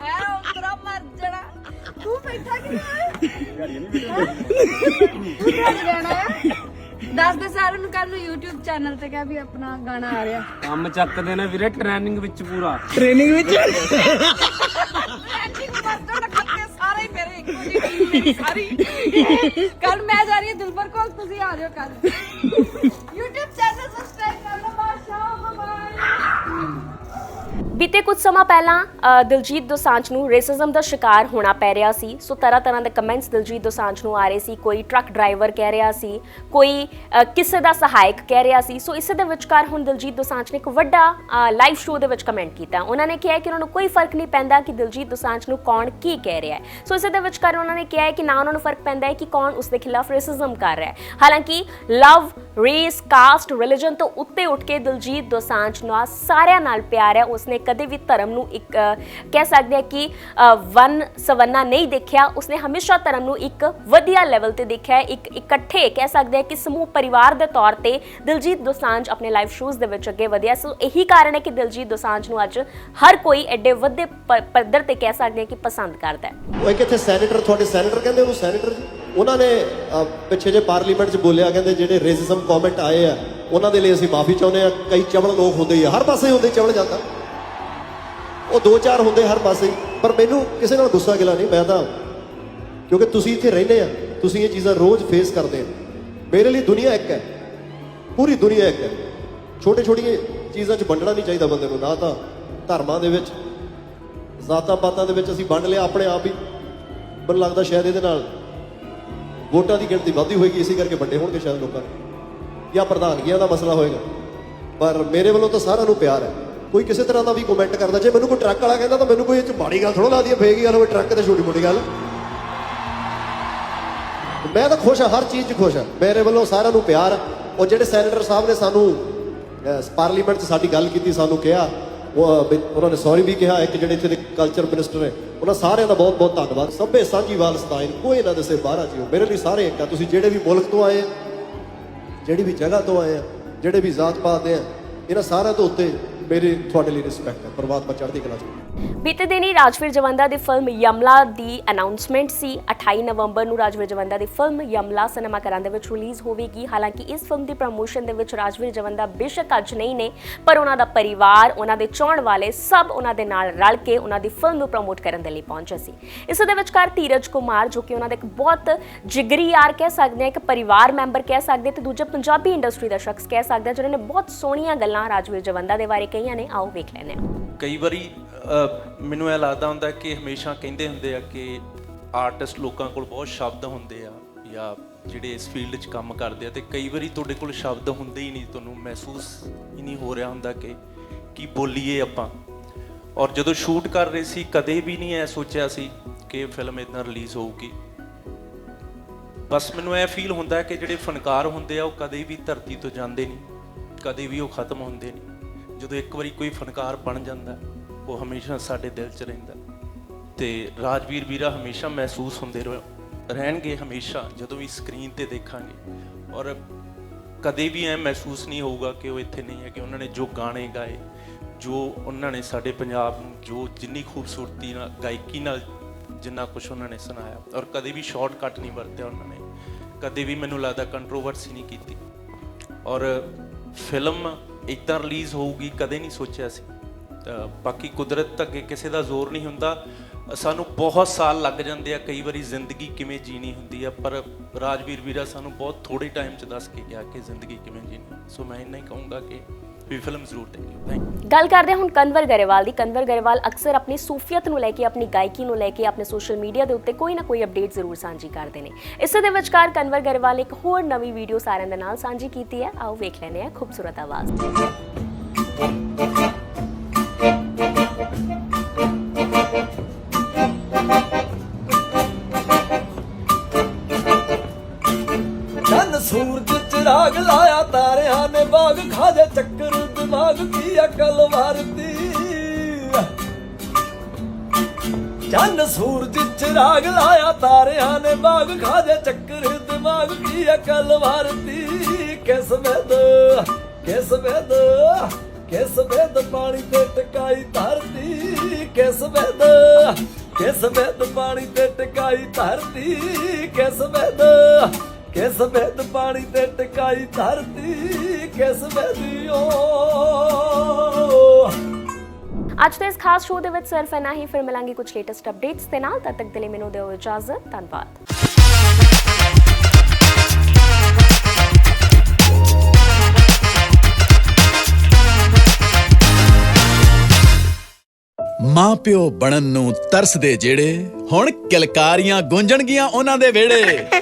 ਹੈ ਉਤਰਾ ਮਰ ਜਣਾ। ਤੂੰ ਬੈਠਾ ਕਿ ਤੂੰ ਘਰ ਜਾਣਾ ਹੈ ਦੱਸ ਦੇ ਸਾਰਿਆਂ ਨੂੰ ਕੱਲ ਨੂੰ YouTube ਚੈਨਲ ਤੇ ਕਹਿ ਵੀ ਆਪਣਾ ਗਾਣਾ ਆ ਰਿਹਾ। ਕੰਮ ਚੱਕਦੇ ਨੇ ਵੀਰੇ ਟ੍ਰੇਨਿੰਗ ਵਿੱਚ ਪੂਰਾ। ਟ੍ਰੇਨਿੰਗ ਮਰ ਜਾਣਾ ਖੱਤੇ ਸਾਰੇ ਹੀ ਮੇਰੇ ਇੱਕੋ ਜਿਹੀ team ਮੇਰੀ ਸਾਰੀ। ਕੱਲ ਮੈਂ ਜਾ ਰਹੀ ਹਾਂ ਦਿਲਬਰ ਕੋਲ ਤੁਸੀਂ ਆ ਜਾਓ ਕੱਲ ਬੀਤੇ ਕੁਝ ਸਮਾਂ ਪਹਿਲਾਂ ਦਿਲਜੀਤ ਦੋਸਾਂਝ ਨੂੰ ਰੇਸਿਜ਼ਮ ਦਾ ਸ਼ਿਕਾਰ ਹੋਣਾ ਪੈ ਰਿਹਾ ਸੀ। ਸੋ ਤਰ੍ਹਾਂ ਤਰ੍ਹਾਂ ਦੇ ਕਮੈਂਟਸ ਦਿਲਜੀਤ ਦੋਸਾਂਝ ਨੂੰ ਆ ਰਹੇ ਸੀ। ਕੋਈ ਟਰੱਕ ਡਰਾਈਵਰ ਕਹਿ ਰਿਹਾ ਸੀ, ਕੋਈ ਕਿਸੇ ਦਾ ਸਹਾਇਕ ਕਹਿ ਰਿਹਾ ਸੀ। ਸੋ ਇਸੇ ਦੇ ਵਿਚਕਾਰ ਹੁਣ ਦਿਲਜੀਤ ਦੋਸਾਂਝ ਨੇ ਇੱਕ ਵੱਡਾ ਲਾਈਵ ਸ਼ੋਅ ਦੇ ਵਿੱਚ ਕਮੈਂਟ ਕੀਤਾ। ਉਹਨਾਂ ਨੇ ਕਿਹਾ ਕਿ ਉਹਨਾਂ ਨੂੰ ਕੋਈ ਫ਼ਰਕ ਨਹੀਂ ਪੈਂਦਾ ਕਿ ਦਿਲਜੀਤ ਦੋਸਾਂਝ ਨੂੰ ਕੌਣ ਕੀ ਕਹਿ ਰਿਹਾ ਹੈ। ਸੋ ਇਸੇ ਦੇ ਵਿਚਕਾਰ ਉਹਨਾਂ ਨੇ ਕਿਹਾ ਕਿ ਨਾ ਉਹਨਾਂ ਨੂੰ ਫ਼ਰਕ ਪੈਂਦਾ ਹੈ ਕਿ ਕੌਣ ਉਸ ਦੇ ਖਿਲਾਫ ਰੇਸਿਜ਼ਮ ਕਰ ਰਿਹਾ ਹੈ। ਹਾਲਾਂਕਿ ਲਵ ਰੇਸ ਕਾਸਟ ਰਿਲੀਜਨ ਤੋਂ ਉੱਤੇ ਉੱਠ ਕੇ ਦਿਲਜੀਤ ਦੋਸਾਂਝ ਨਾਲ ਸਾਰਿਆਂ ਨਾਲ ਪਿਆਰ ਹੈ। ਉਸਨੇ ਕਦੇ ਵੀ ਧਰਮ ਨੂੰ ਇੱਕ ਅ, ਕਹਿ ਸਕਦੇ ਆ ਕਿ ਅ, ਵਨ ਸਵੰਨਾ ਨਹੀਂ ਦੇਖਿਆ ਉਸਨੇ ਹਮੇਸ਼ਾ ਧਰਮ ਨੂੰ ਇੱਕ ਵਧੀਆ ਲੈਵਲ ਤੇ ਦੇਖਿਆ ਹੈ ਇੱਕ ਇਕੱਠੇ ਕਹਿ ਸਕਦੇ ਆ ਕਿ ਸਮੂਹ ਪਰਿਵਾਰ ਦੇ ਤੌਰ ਤੇ ਦਿਲਜੀਤ ਦੋਸਾਂਝ ਆਪਣੇ ਲਾਈਵ ਸ਼ੋਜ਼ ਦੇ ਵਿੱਚ ਅੱਗੇ ਵਧਿਆ। ਸੋ ਇਹੀ ਕਾਰਨ ਹੈ ਕਿ ਦਿਲਜੀਤ ਦੋਸਾਂਝ ਨੂੰ ਅੱਜ ਹਰ ਕੋਈ ਐਡੇ ਵੱਡੇ ਪ- ਪੱਧਰ ਤੇ ਕਹਿ ਸਕਦੇ ਆ ਕਿ ਪਸੰਦ ਕਰਦਾ ਹੈ। ਉਹ ਇੱਕ ਇੱਥੇ ਸੈਨੇਟਰ ਤੁਹਾਡੇ ਸੈਨੇਟਰ ਕਹਿੰਦੇ ਉਹਨੂੰ ਸੈਨੇਟਰ ਜੀ? ਉਹਨਾਂ ਨੇ ਅਹ, ਪਿੱਛੇ ਜੇ ਪਾਰਲੀਮੈਂਟ 'ਚ ਬੋਲਿਆ ਕਹਿੰਦੇ ਜਿਹੜੇ ਰੇਸਿਜ਼ਮ ਕਮੈਂਟ ਆਏ ਆ ਉਹਨਾਂ ਦੇ ਲਈ ਅਸੀਂ ਮਾਫੀ ਚਾਹੁੰਦੇ ਆ ਕਈ ਚਵਲ ਲੋਕ ਹੁੰਦੇ ਹੀ ਆ ਹਰ ਪਾਸੇ ਹੁੰਦੇ ਚਵਲ ਜਾਂਦਾ। ਉਹ ਦੋ ਚਾਰ ਹੁੰਦੇ ਹਰ ਪਾਸੇ ਪਰ ਮੈਨੂੰ ਕਿਸੇ ਨਾਲ ਗੁੱਸਾ ਗਿਲਾ ਨਹੀਂ, ਮੈਂ ਤਾਂ ਕਿਉਂਕਿ ਤੁਸੀਂ ਇੱਥੇ ਰਹਿੰਦੇ ਆ, ਤੁਸੀਂ ਇਹ ਚੀਜ਼ਾਂ ਰੋਜ਼ ਫੇਸ ਕਰਦੇ ਆ। ਮੇਰੇ ਲਈ ਦੁਨੀਆ ਇੱਕ ਹੈ, ਪੂਰੀ ਦੁਨੀਆ ਇੱਕ ਹੈ। ਛੋਟੇ ਛੋਟੀਆਂ ਚੀਜ਼ਾਂ 'ਚ ਵੰਡਣਾ ਨਹੀਂ ਚਾਹੀਦਾ ਬੰਦੇ ਨੂੰ, ਨਾ ਤਾਂ ਧਰਮਾਂ ਦੇ ਵਿੱਚ, ਜ਼ਾਤਾਂ ਪਾਤਾਂ ਦੇ ਵਿੱਚ ਅਸੀਂ ਵੰਡ ਲਿਆ ਆਪਣੇ ਆਪ ਹੀ। ਮੈਨੂੰ ਲੱਗਦਾ ਸ਼ਾਇਦ ਇਹਦੇ ਨਾਲ ਵੋਟਾਂ ਦੀ ਗਿਣਤੀ ਵੱਧਦੀ ਹੋਏਗੀ, ਇਸੇ ਕਰਕੇ ਵੱਡੇ ਹੋਣਗੇ ਸ਼ਾਇਦ ਲੋਕਾਂ ਜਾਂ ਪ੍ਰਧਾਨਗੀਆਂ ਦਾ ਮਸਲਾ ਹੋਏਗਾ। ਪਰ ਮੇਰੇ ਵੱਲੋਂ ਤਾਂ ਸਾਰਿਆਂ ਨੂੰ ਪਿਆਰ ਹੈ। ਕੋਈ ਕਿਸੇ ਤਰ੍ਹਾਂ ਦਾ ਵੀ ਕਮੈਂਟ ਕਰਦਾ, ਜੇ ਮੈਨੂੰ ਕੋਈ ਟਰੱਕ ਵਾਲਾ ਕਹਿੰਦਾ ਤਾਂ ਮੈਨੂੰ ਕੋਈ ਇਹ ਚ ਮਾੜੀ ਗੱਲ ਥੋੜਾ ਲੱਗਦੀ ਦਈਏ ਫੇਕ ਗੱਲ ਹੋਵੇ ਟਰੱਕ ਤੇ ਛੋਟੀ ਮੋਟੀ ਗੱਲ। ਮੈਂ ਤਾਂ ਖੁਸ਼ ਹਾਂ, ਹਰ ਚੀਜ਼ 'ਚ ਖੁਸ਼ ਹਾਂ। ਮੇਰੇ ਵੱਲੋਂ ਸਾਰਿਆਂ ਨੂੰ ਪਿਆਰ ਹੈ। ਉਹ ਜਿਹੜੇ ਸੈਨੇਟਰ ਸਾਹਿਬ ਨੇ ਸਾਨੂੰ ਪਾਰਲੀਮੈਂਟ 'ਚ ਸਾਡੀ ਗੱਲ ਕੀਤੀ, ਸਾਨੂੰ ਕਿਹਾ, ਉਹ ਉਹਨਾਂ ਨੇ ਸੌਰੀ ਵੀ ਕਿਹਾ, ਇੱਕ ਜਿਹੜੇ ਇੱਥੇ ਦੇ ਕਲਚਰ ਮਿਨਿਸਟਰ ਨੇ, ਉਹਨਾਂ ਸਾਰਿਆਂ ਦਾ ਬਹੁਤ ਬਹੁਤ ਧੰਨਵਾਦ। ਸਭੇ ਸਾਂਝੀਵਾਲ ਸਤਾਇਨ ਕੋਈ ਨਾ ਦਸੇ ਬਾਹਰਾ ਜੀਓ ਮੇਰੇ ਲਈ ਸਾਰੇ ਇੱਕ ਆ। ਤੁਸੀਂ ਜਿਹੜੇ ਵੀ ਮੁਲਕ ਤੋਂ ਆਏ ਆ, ਜਿਹੜੀ ਵੀ ਜਗ੍ਹਾ ਤੋਂ ਆਏ ਆ, ਜਿਹੜੇ ਵੀ ਜ਼ਾਤ ਪਾਤ ਦੇ ਆ, ਇਹਨਾਂ ਸਾਰਿਆਂ ਤੋਂ ਉੱਤੇ ਮੇਰੀ ਤੁਹਾਡੇ ਲਈ ਰਿਸਪੈਕਟ ਹੈ। ਪਰਮਾਤਮਾ ਚੜ੍ਹਦੀ ਕਲਾ ਚ। ਬੀਤੇ ਦਿਨੀ ਰਾਜਵੀਰ ਜਵੰਦਾ ਦੀ ਫਿਲਮ ਯਮਲਾ ਦੀ ਅਨਾਉਂਸਮੈਂਟ ਸੀ। 28 ਨਵੰਬਰ ਨੂੰ ਰਾਜਵੀਰ ਜਵੰਦਾ ਦੀ ਫਿਲਮ ਯਮਲਾ ਸਿਨੇਮਾ ਘਰਾਂ ਦੇ ਵਿੱਚ ਰਿਲੀਜ਼ ਹੋਵੇਗੀ। ਹਾਲਾਂਕਿ ਇਸ ਫਿਲਮ ਦੀ ਪ੍ਰਮੋਸ਼ਨ ਦੇ ਵਿੱਚ ਰਾਜਵੀਰ ਜਵੰਦਾ ਬੇਸ਼ੱਕ ਅੱਜ ਨਹੀਂ ਨੇ, ਪਰ ਉਹਨਾਂ ਦਾ ਪਰਿਵਾਰ, ਉਹਨਾਂ ਦੇ ਚਾਹਣ ਵਾਲੇ ਸਭ ਉਹਨਾਂ ਦੇ ਨਾਲ ਰਲ ਕੇ ਉਹਨਾਂ ਦੀ ਫਿਲਮ ਨੂੰ ਪ੍ਰਮੋਟ ਕਰਨ ਦੇ ਲਈ ਪਹੁੰਚੇ ਸੀ। ਇਸ ਦੇ ਵਿਚਕਾਰ ਧੀਰਜ ਕੁਮਾਰ, ਜੋ ਕਿ ਉਹਨਾਂ ਦਾ ਇੱਕ ਬਹੁਤ ਜਿਗਰੀ ਯਾਰ ਕਹਿ ਸਕਦੇ ਆ ਇੱਕ ਪਰਿਵਾਰ ਮੈਂਬਰ ਕਹਿ ਸਕਦੇ ਤੇ ਦੂਜੇ ਪੰਜਾਬੀ ਇੰਡਸਟਰੀ ਦਾ ਸ਼ਖਸ ਕਹਿ ਸਕਦੇ ਆ ਜਿਨ੍ਹਾਂ ਨੇ ਬਹੁਤ ਸੋਹਣੀਆਂ ਗੱਲਾਂ ਰਾਜਵੀਰ ਜਵੰਦਾ ਦੇ ਬਾਰੇ ਕਹੀਆਂ ਨੇ। ਆਓ ਵੇਖ ਲੈਂਦੇ ਹਾਂ। ਕਈ ਵਾਰੀ ਮੈਨੂੰ ਇਹ ਲੱਗਦਾ ਹੁੰਦਾ ਕਿ ਹਮੇਸ਼ਾ ਕਹਿੰਦੇ ਹੁੰਦੇ ਆ ਕਿ ਆਰਟਿਸਟ ਲੋਕਾਂ ਕੋਲ ਬਹੁਤ ਸ਼ਬਦ ਹੁੰਦੇ ਆ ਜਾਂ ਜਿਹੜੇ ਇਸ ਫੀਲਡ 'ਚ ਕੰਮ ਕਰਦੇ ਆ ਤੇ ਕਈ ਵਾਰੀ ਤੁਹਾਡੇ ਕੋਲ ਸ਼ਬਦ ਹੁੰਦੇ ਹੀ ਨਹੀਂ, ਤੁਹਾਨੂੰ ਮਹਿਸੂਸ ਹੀ ਨਹੀਂ ਹੋ ਰਿਹਾ ਹੁੰਦਾ ਕਿ ਕੀ ਬੋਲੀਏ ਆਪਾਂ। ਔਰ ਜਦੋਂ ਸ਼ੂਟ ਕਰ ਰਹੇ ਸੀ, ਕਦੇ ਵੀ ਨਹੀਂ ਐ ਸੋਚਿਆ ਸੀ ਕਿ ਫਿਲਮ ਇਦਾਂ ਰਿਲੀਜ਼ ਹੋਊਗੀ। ਬਸ ਮੈਨੂੰ ਇਹ ਫੀਲ ਹੁੰਦਾ ਕਿ ਜਿਹੜੇ ਫਨਕਾਰ ਹੁੰਦੇ ਆ, ਉਹ ਕਦੇ ਵੀ ਧਰਤੀ ਤੋਂ ਜਾਂਦੇ ਨਹੀਂ, ਕਦੇ ਵੀ ਉਹ ਖਤਮ ਹੁੰਦੇ ਨਹੀਂ। ਜਦੋਂ ਇੱਕ ਵਾਰੀ ਕੋਈ ਫਨਕਾਰ ਬਣ ਜਾਂਦਾ ਉਹ ਹਮੇਸ਼ਾ ਸਾਡੇ ਦਿਲ 'ਚ ਰਹਿੰਦਾ। ਤੇ ਰਾਜਵੀਰ ਵੀਰਾ ਹਮੇਸ਼ਾ ਮਹਿਸੂਸ ਹੁੰਦੇ ਰਹਿਣਗੇ ਹਮੇਸ਼ਾ, ਜਦੋਂ ਵੀ ਸਕਰੀਨ ਤੇ ਦੇਖਾਂਗੇ। ਔਰ ਕਦੇ ਵੀ ਐ ਮਹਿਸੂਸ ਨਹੀਂ ਹੋਊਗਾ ਕਿ ਉਹ ਇੱਥੇ ਨਹੀਂ ਹੈ, ਕਿ ਉਹਨਾਂ ਨੇ ਜੋ ਗਾਣੇ ਗਾਏ, ਜੋ ਉਹਨਾਂ ਨੇ ਸਾਡੇ ਪੰਜਾਬ ਨੂੰ, ਜੋ ਜਿੰਨੀ ਖੂਬਸੂਰਤੀ ਨਾਲ, ਗਾਇਕੀ ਨਾਲ ਜਿੰਨਾ ਕੁਝ ਉਹਨਾਂ ਨੇ ਸੁਣਾਇਆ। ਔਰ ਕਦੇ ਵੀ ਸ਼ਾਰਟਕਟ ਨਹੀਂ ਵਰਤਿਆ ਉਹਨਾਂ ਨੇ। ਕਦੇ ਵੀ ਮੈਨੂੰ ਲੱਗਦਾ ਕੰਟਰੋਵਰਸੀ ਨਹੀਂ ਕੀਤੀ। ਔਰ ਫਿਲਮ ਇਦਾਂ ਰਿਲੀਜ਼ ਹੋਊਗੀ, ਕਦੇ ਨਹੀਂ ਸੋਚਿਆ ਸੀ। ਬਾਕੀ ਕੁਦਰਤ ਅੱਗੇ ਕਿਸੇ ਦਾ ਜ਼ੋਰ ਨਹੀਂ ਹੁੰਦਾ। ਸਾਨੂੰ ਬਹੁਤ ਸਾਲ ਲੱਗ ਜਾਂਦੇ ਆ, ਕਈ ਵਾਰੀ ਜ਼ਿੰਦਗੀ ਕਿਵੇਂ ਜੀਣੀ ਹੁੰਦੀ ਆ, ਪਰ ਰਾਜਵੀਰ ਵੀਰਾ ਸਾਨੂੰ ਬਹੁਤ ਥੋੜੇ ਟਾਈਮ 'ਚ ਦੱਸ ਕੇ ਗਿਆ ਕਿ ਜ਼ਿੰਦਗੀ ਕਿਵੇਂ ਜੀਣੀ ਸੋ ਮੈਂ ਇੰਨਾ ਹੀ ਕਹੂੰਗਾ ਕਿ ਵੀ ਫਿਲਮ ਜ਼ਰੂਰ ਦੇਖਿਓ। ਥੈਂਕ ਗੱਲ ਕਰਦੇ ਹੁਣ ਕਨਵਰ ਗਰੇਵਾਲ ਦੀ। ਕਨਵਰ ਗਰੇਵਾਲ ਅਕਸਰ ਆਪਣੀ ਸੂਫੀਅਤ ਨੂੰ ਲੈ ਕੇ, ਆਪਣੀ ਗਾਇਕੀ ਨੂੰ ਲੈ ਕੇ, ਆਪਣੇ ਸੋਸ਼ਲ ਮੀਡੀਆ ਦੇ ਉੱਤੇ ਕੋਈ ਨਾ ਕੋਈ ਅਪਡੇਟ ਜ਼ਰੂਰ ਸਾਂਝੀ ਕਰਦੇ ਨੇ। ਇਸੇ ਦੇ ਵਿਚਕਾਰ ਕਨਵਰ ਗਰੇਵਾਲ ਇੱਕ ਹੋਰ ਨਵੀਂ ਵੀਡੀਓ ਸਾਰਿਆਂ ਦੇ ਨਾਲ ਸਾਂਝੀ ਕੀਤੀ ਹੈ। ਆਓ ਵੇਖ ਲੈਂਦੇ ਹਾਂ ਖੂਬਸੂਰਤ ਆਵਾਜ਼। ਸੂਰਜ ਚਿਰਾਗ ਲਾਇਆ, ਤਾਰਿਆਂ ਨੇ ਬਾਗ ਖਾਜੇ ਚੱਕਰ, ਦਿਮਾਗ ਕੀ ਅਕਲ ਵਰਦੀ ਚੰਨ ਸੂਰਜ ਚਿਰਾਗ ਲਾਇਆ, ਤਾਰਿਆਂ ਨੇ ਬਾਗ ਖਾਜੇ ਚੱਕਰ, ਦਿਮਾਗ ਕੀ ਅਕਲ ਵਰਦੀ ਕਿਸ ਵੇਦ ਕਿਸ ਵੇਦ ਕਿਸ ਵੇਦ ਪਾਣੀ ਤੇ ਟਕਾਈ ਧਰਤੀ। ਕਿਸ ਵੇਦ, ਕਿਸ ਪਾਣੀ ਤੇ ਟਕਾਈ ਧਰਤੀ। ਕਿਸ ਵੇਦ ਕਿਸ ਵੇਦ ਪਾਣੀ ਤੇ ਟਕਾਈ ਧਰਤੀ ਕਿਸ ਵੇਦੀਓ ਅੱਜ ਦੇ ਇਸ ਖਾਸ ਸ਼ੋਅ ਦੇ ਵਿੱਚ ਸਿਰਫ ਇੰਨਾ ਹੀ ਫਿਰ ਮਿਲਾਂਗੇ ਕੁਝ ਲੇਟੈਸਟ ਅਪਡੇਟਸ ਦੇ ਨਾਲ ਤਦ ਤੱਕ ਦੇ ਲਈ ਮੈਨੂੰ ਦਿਓ ਇਜਾਜ਼ਤ ਧੰਨਵਾਦ। ਮਾਂ ਪਿਓ ਬਣਨ ਨੂੰ ਤਰਸਦੇ ਜਿਹੜੇ ਹੁਣ ਕਿਲਕਾਰੀਆਂ ਗੂੰਜਣਗੀਆਂ ਉਹਨਾਂ ਦੇ ਵਿਹੜੇ।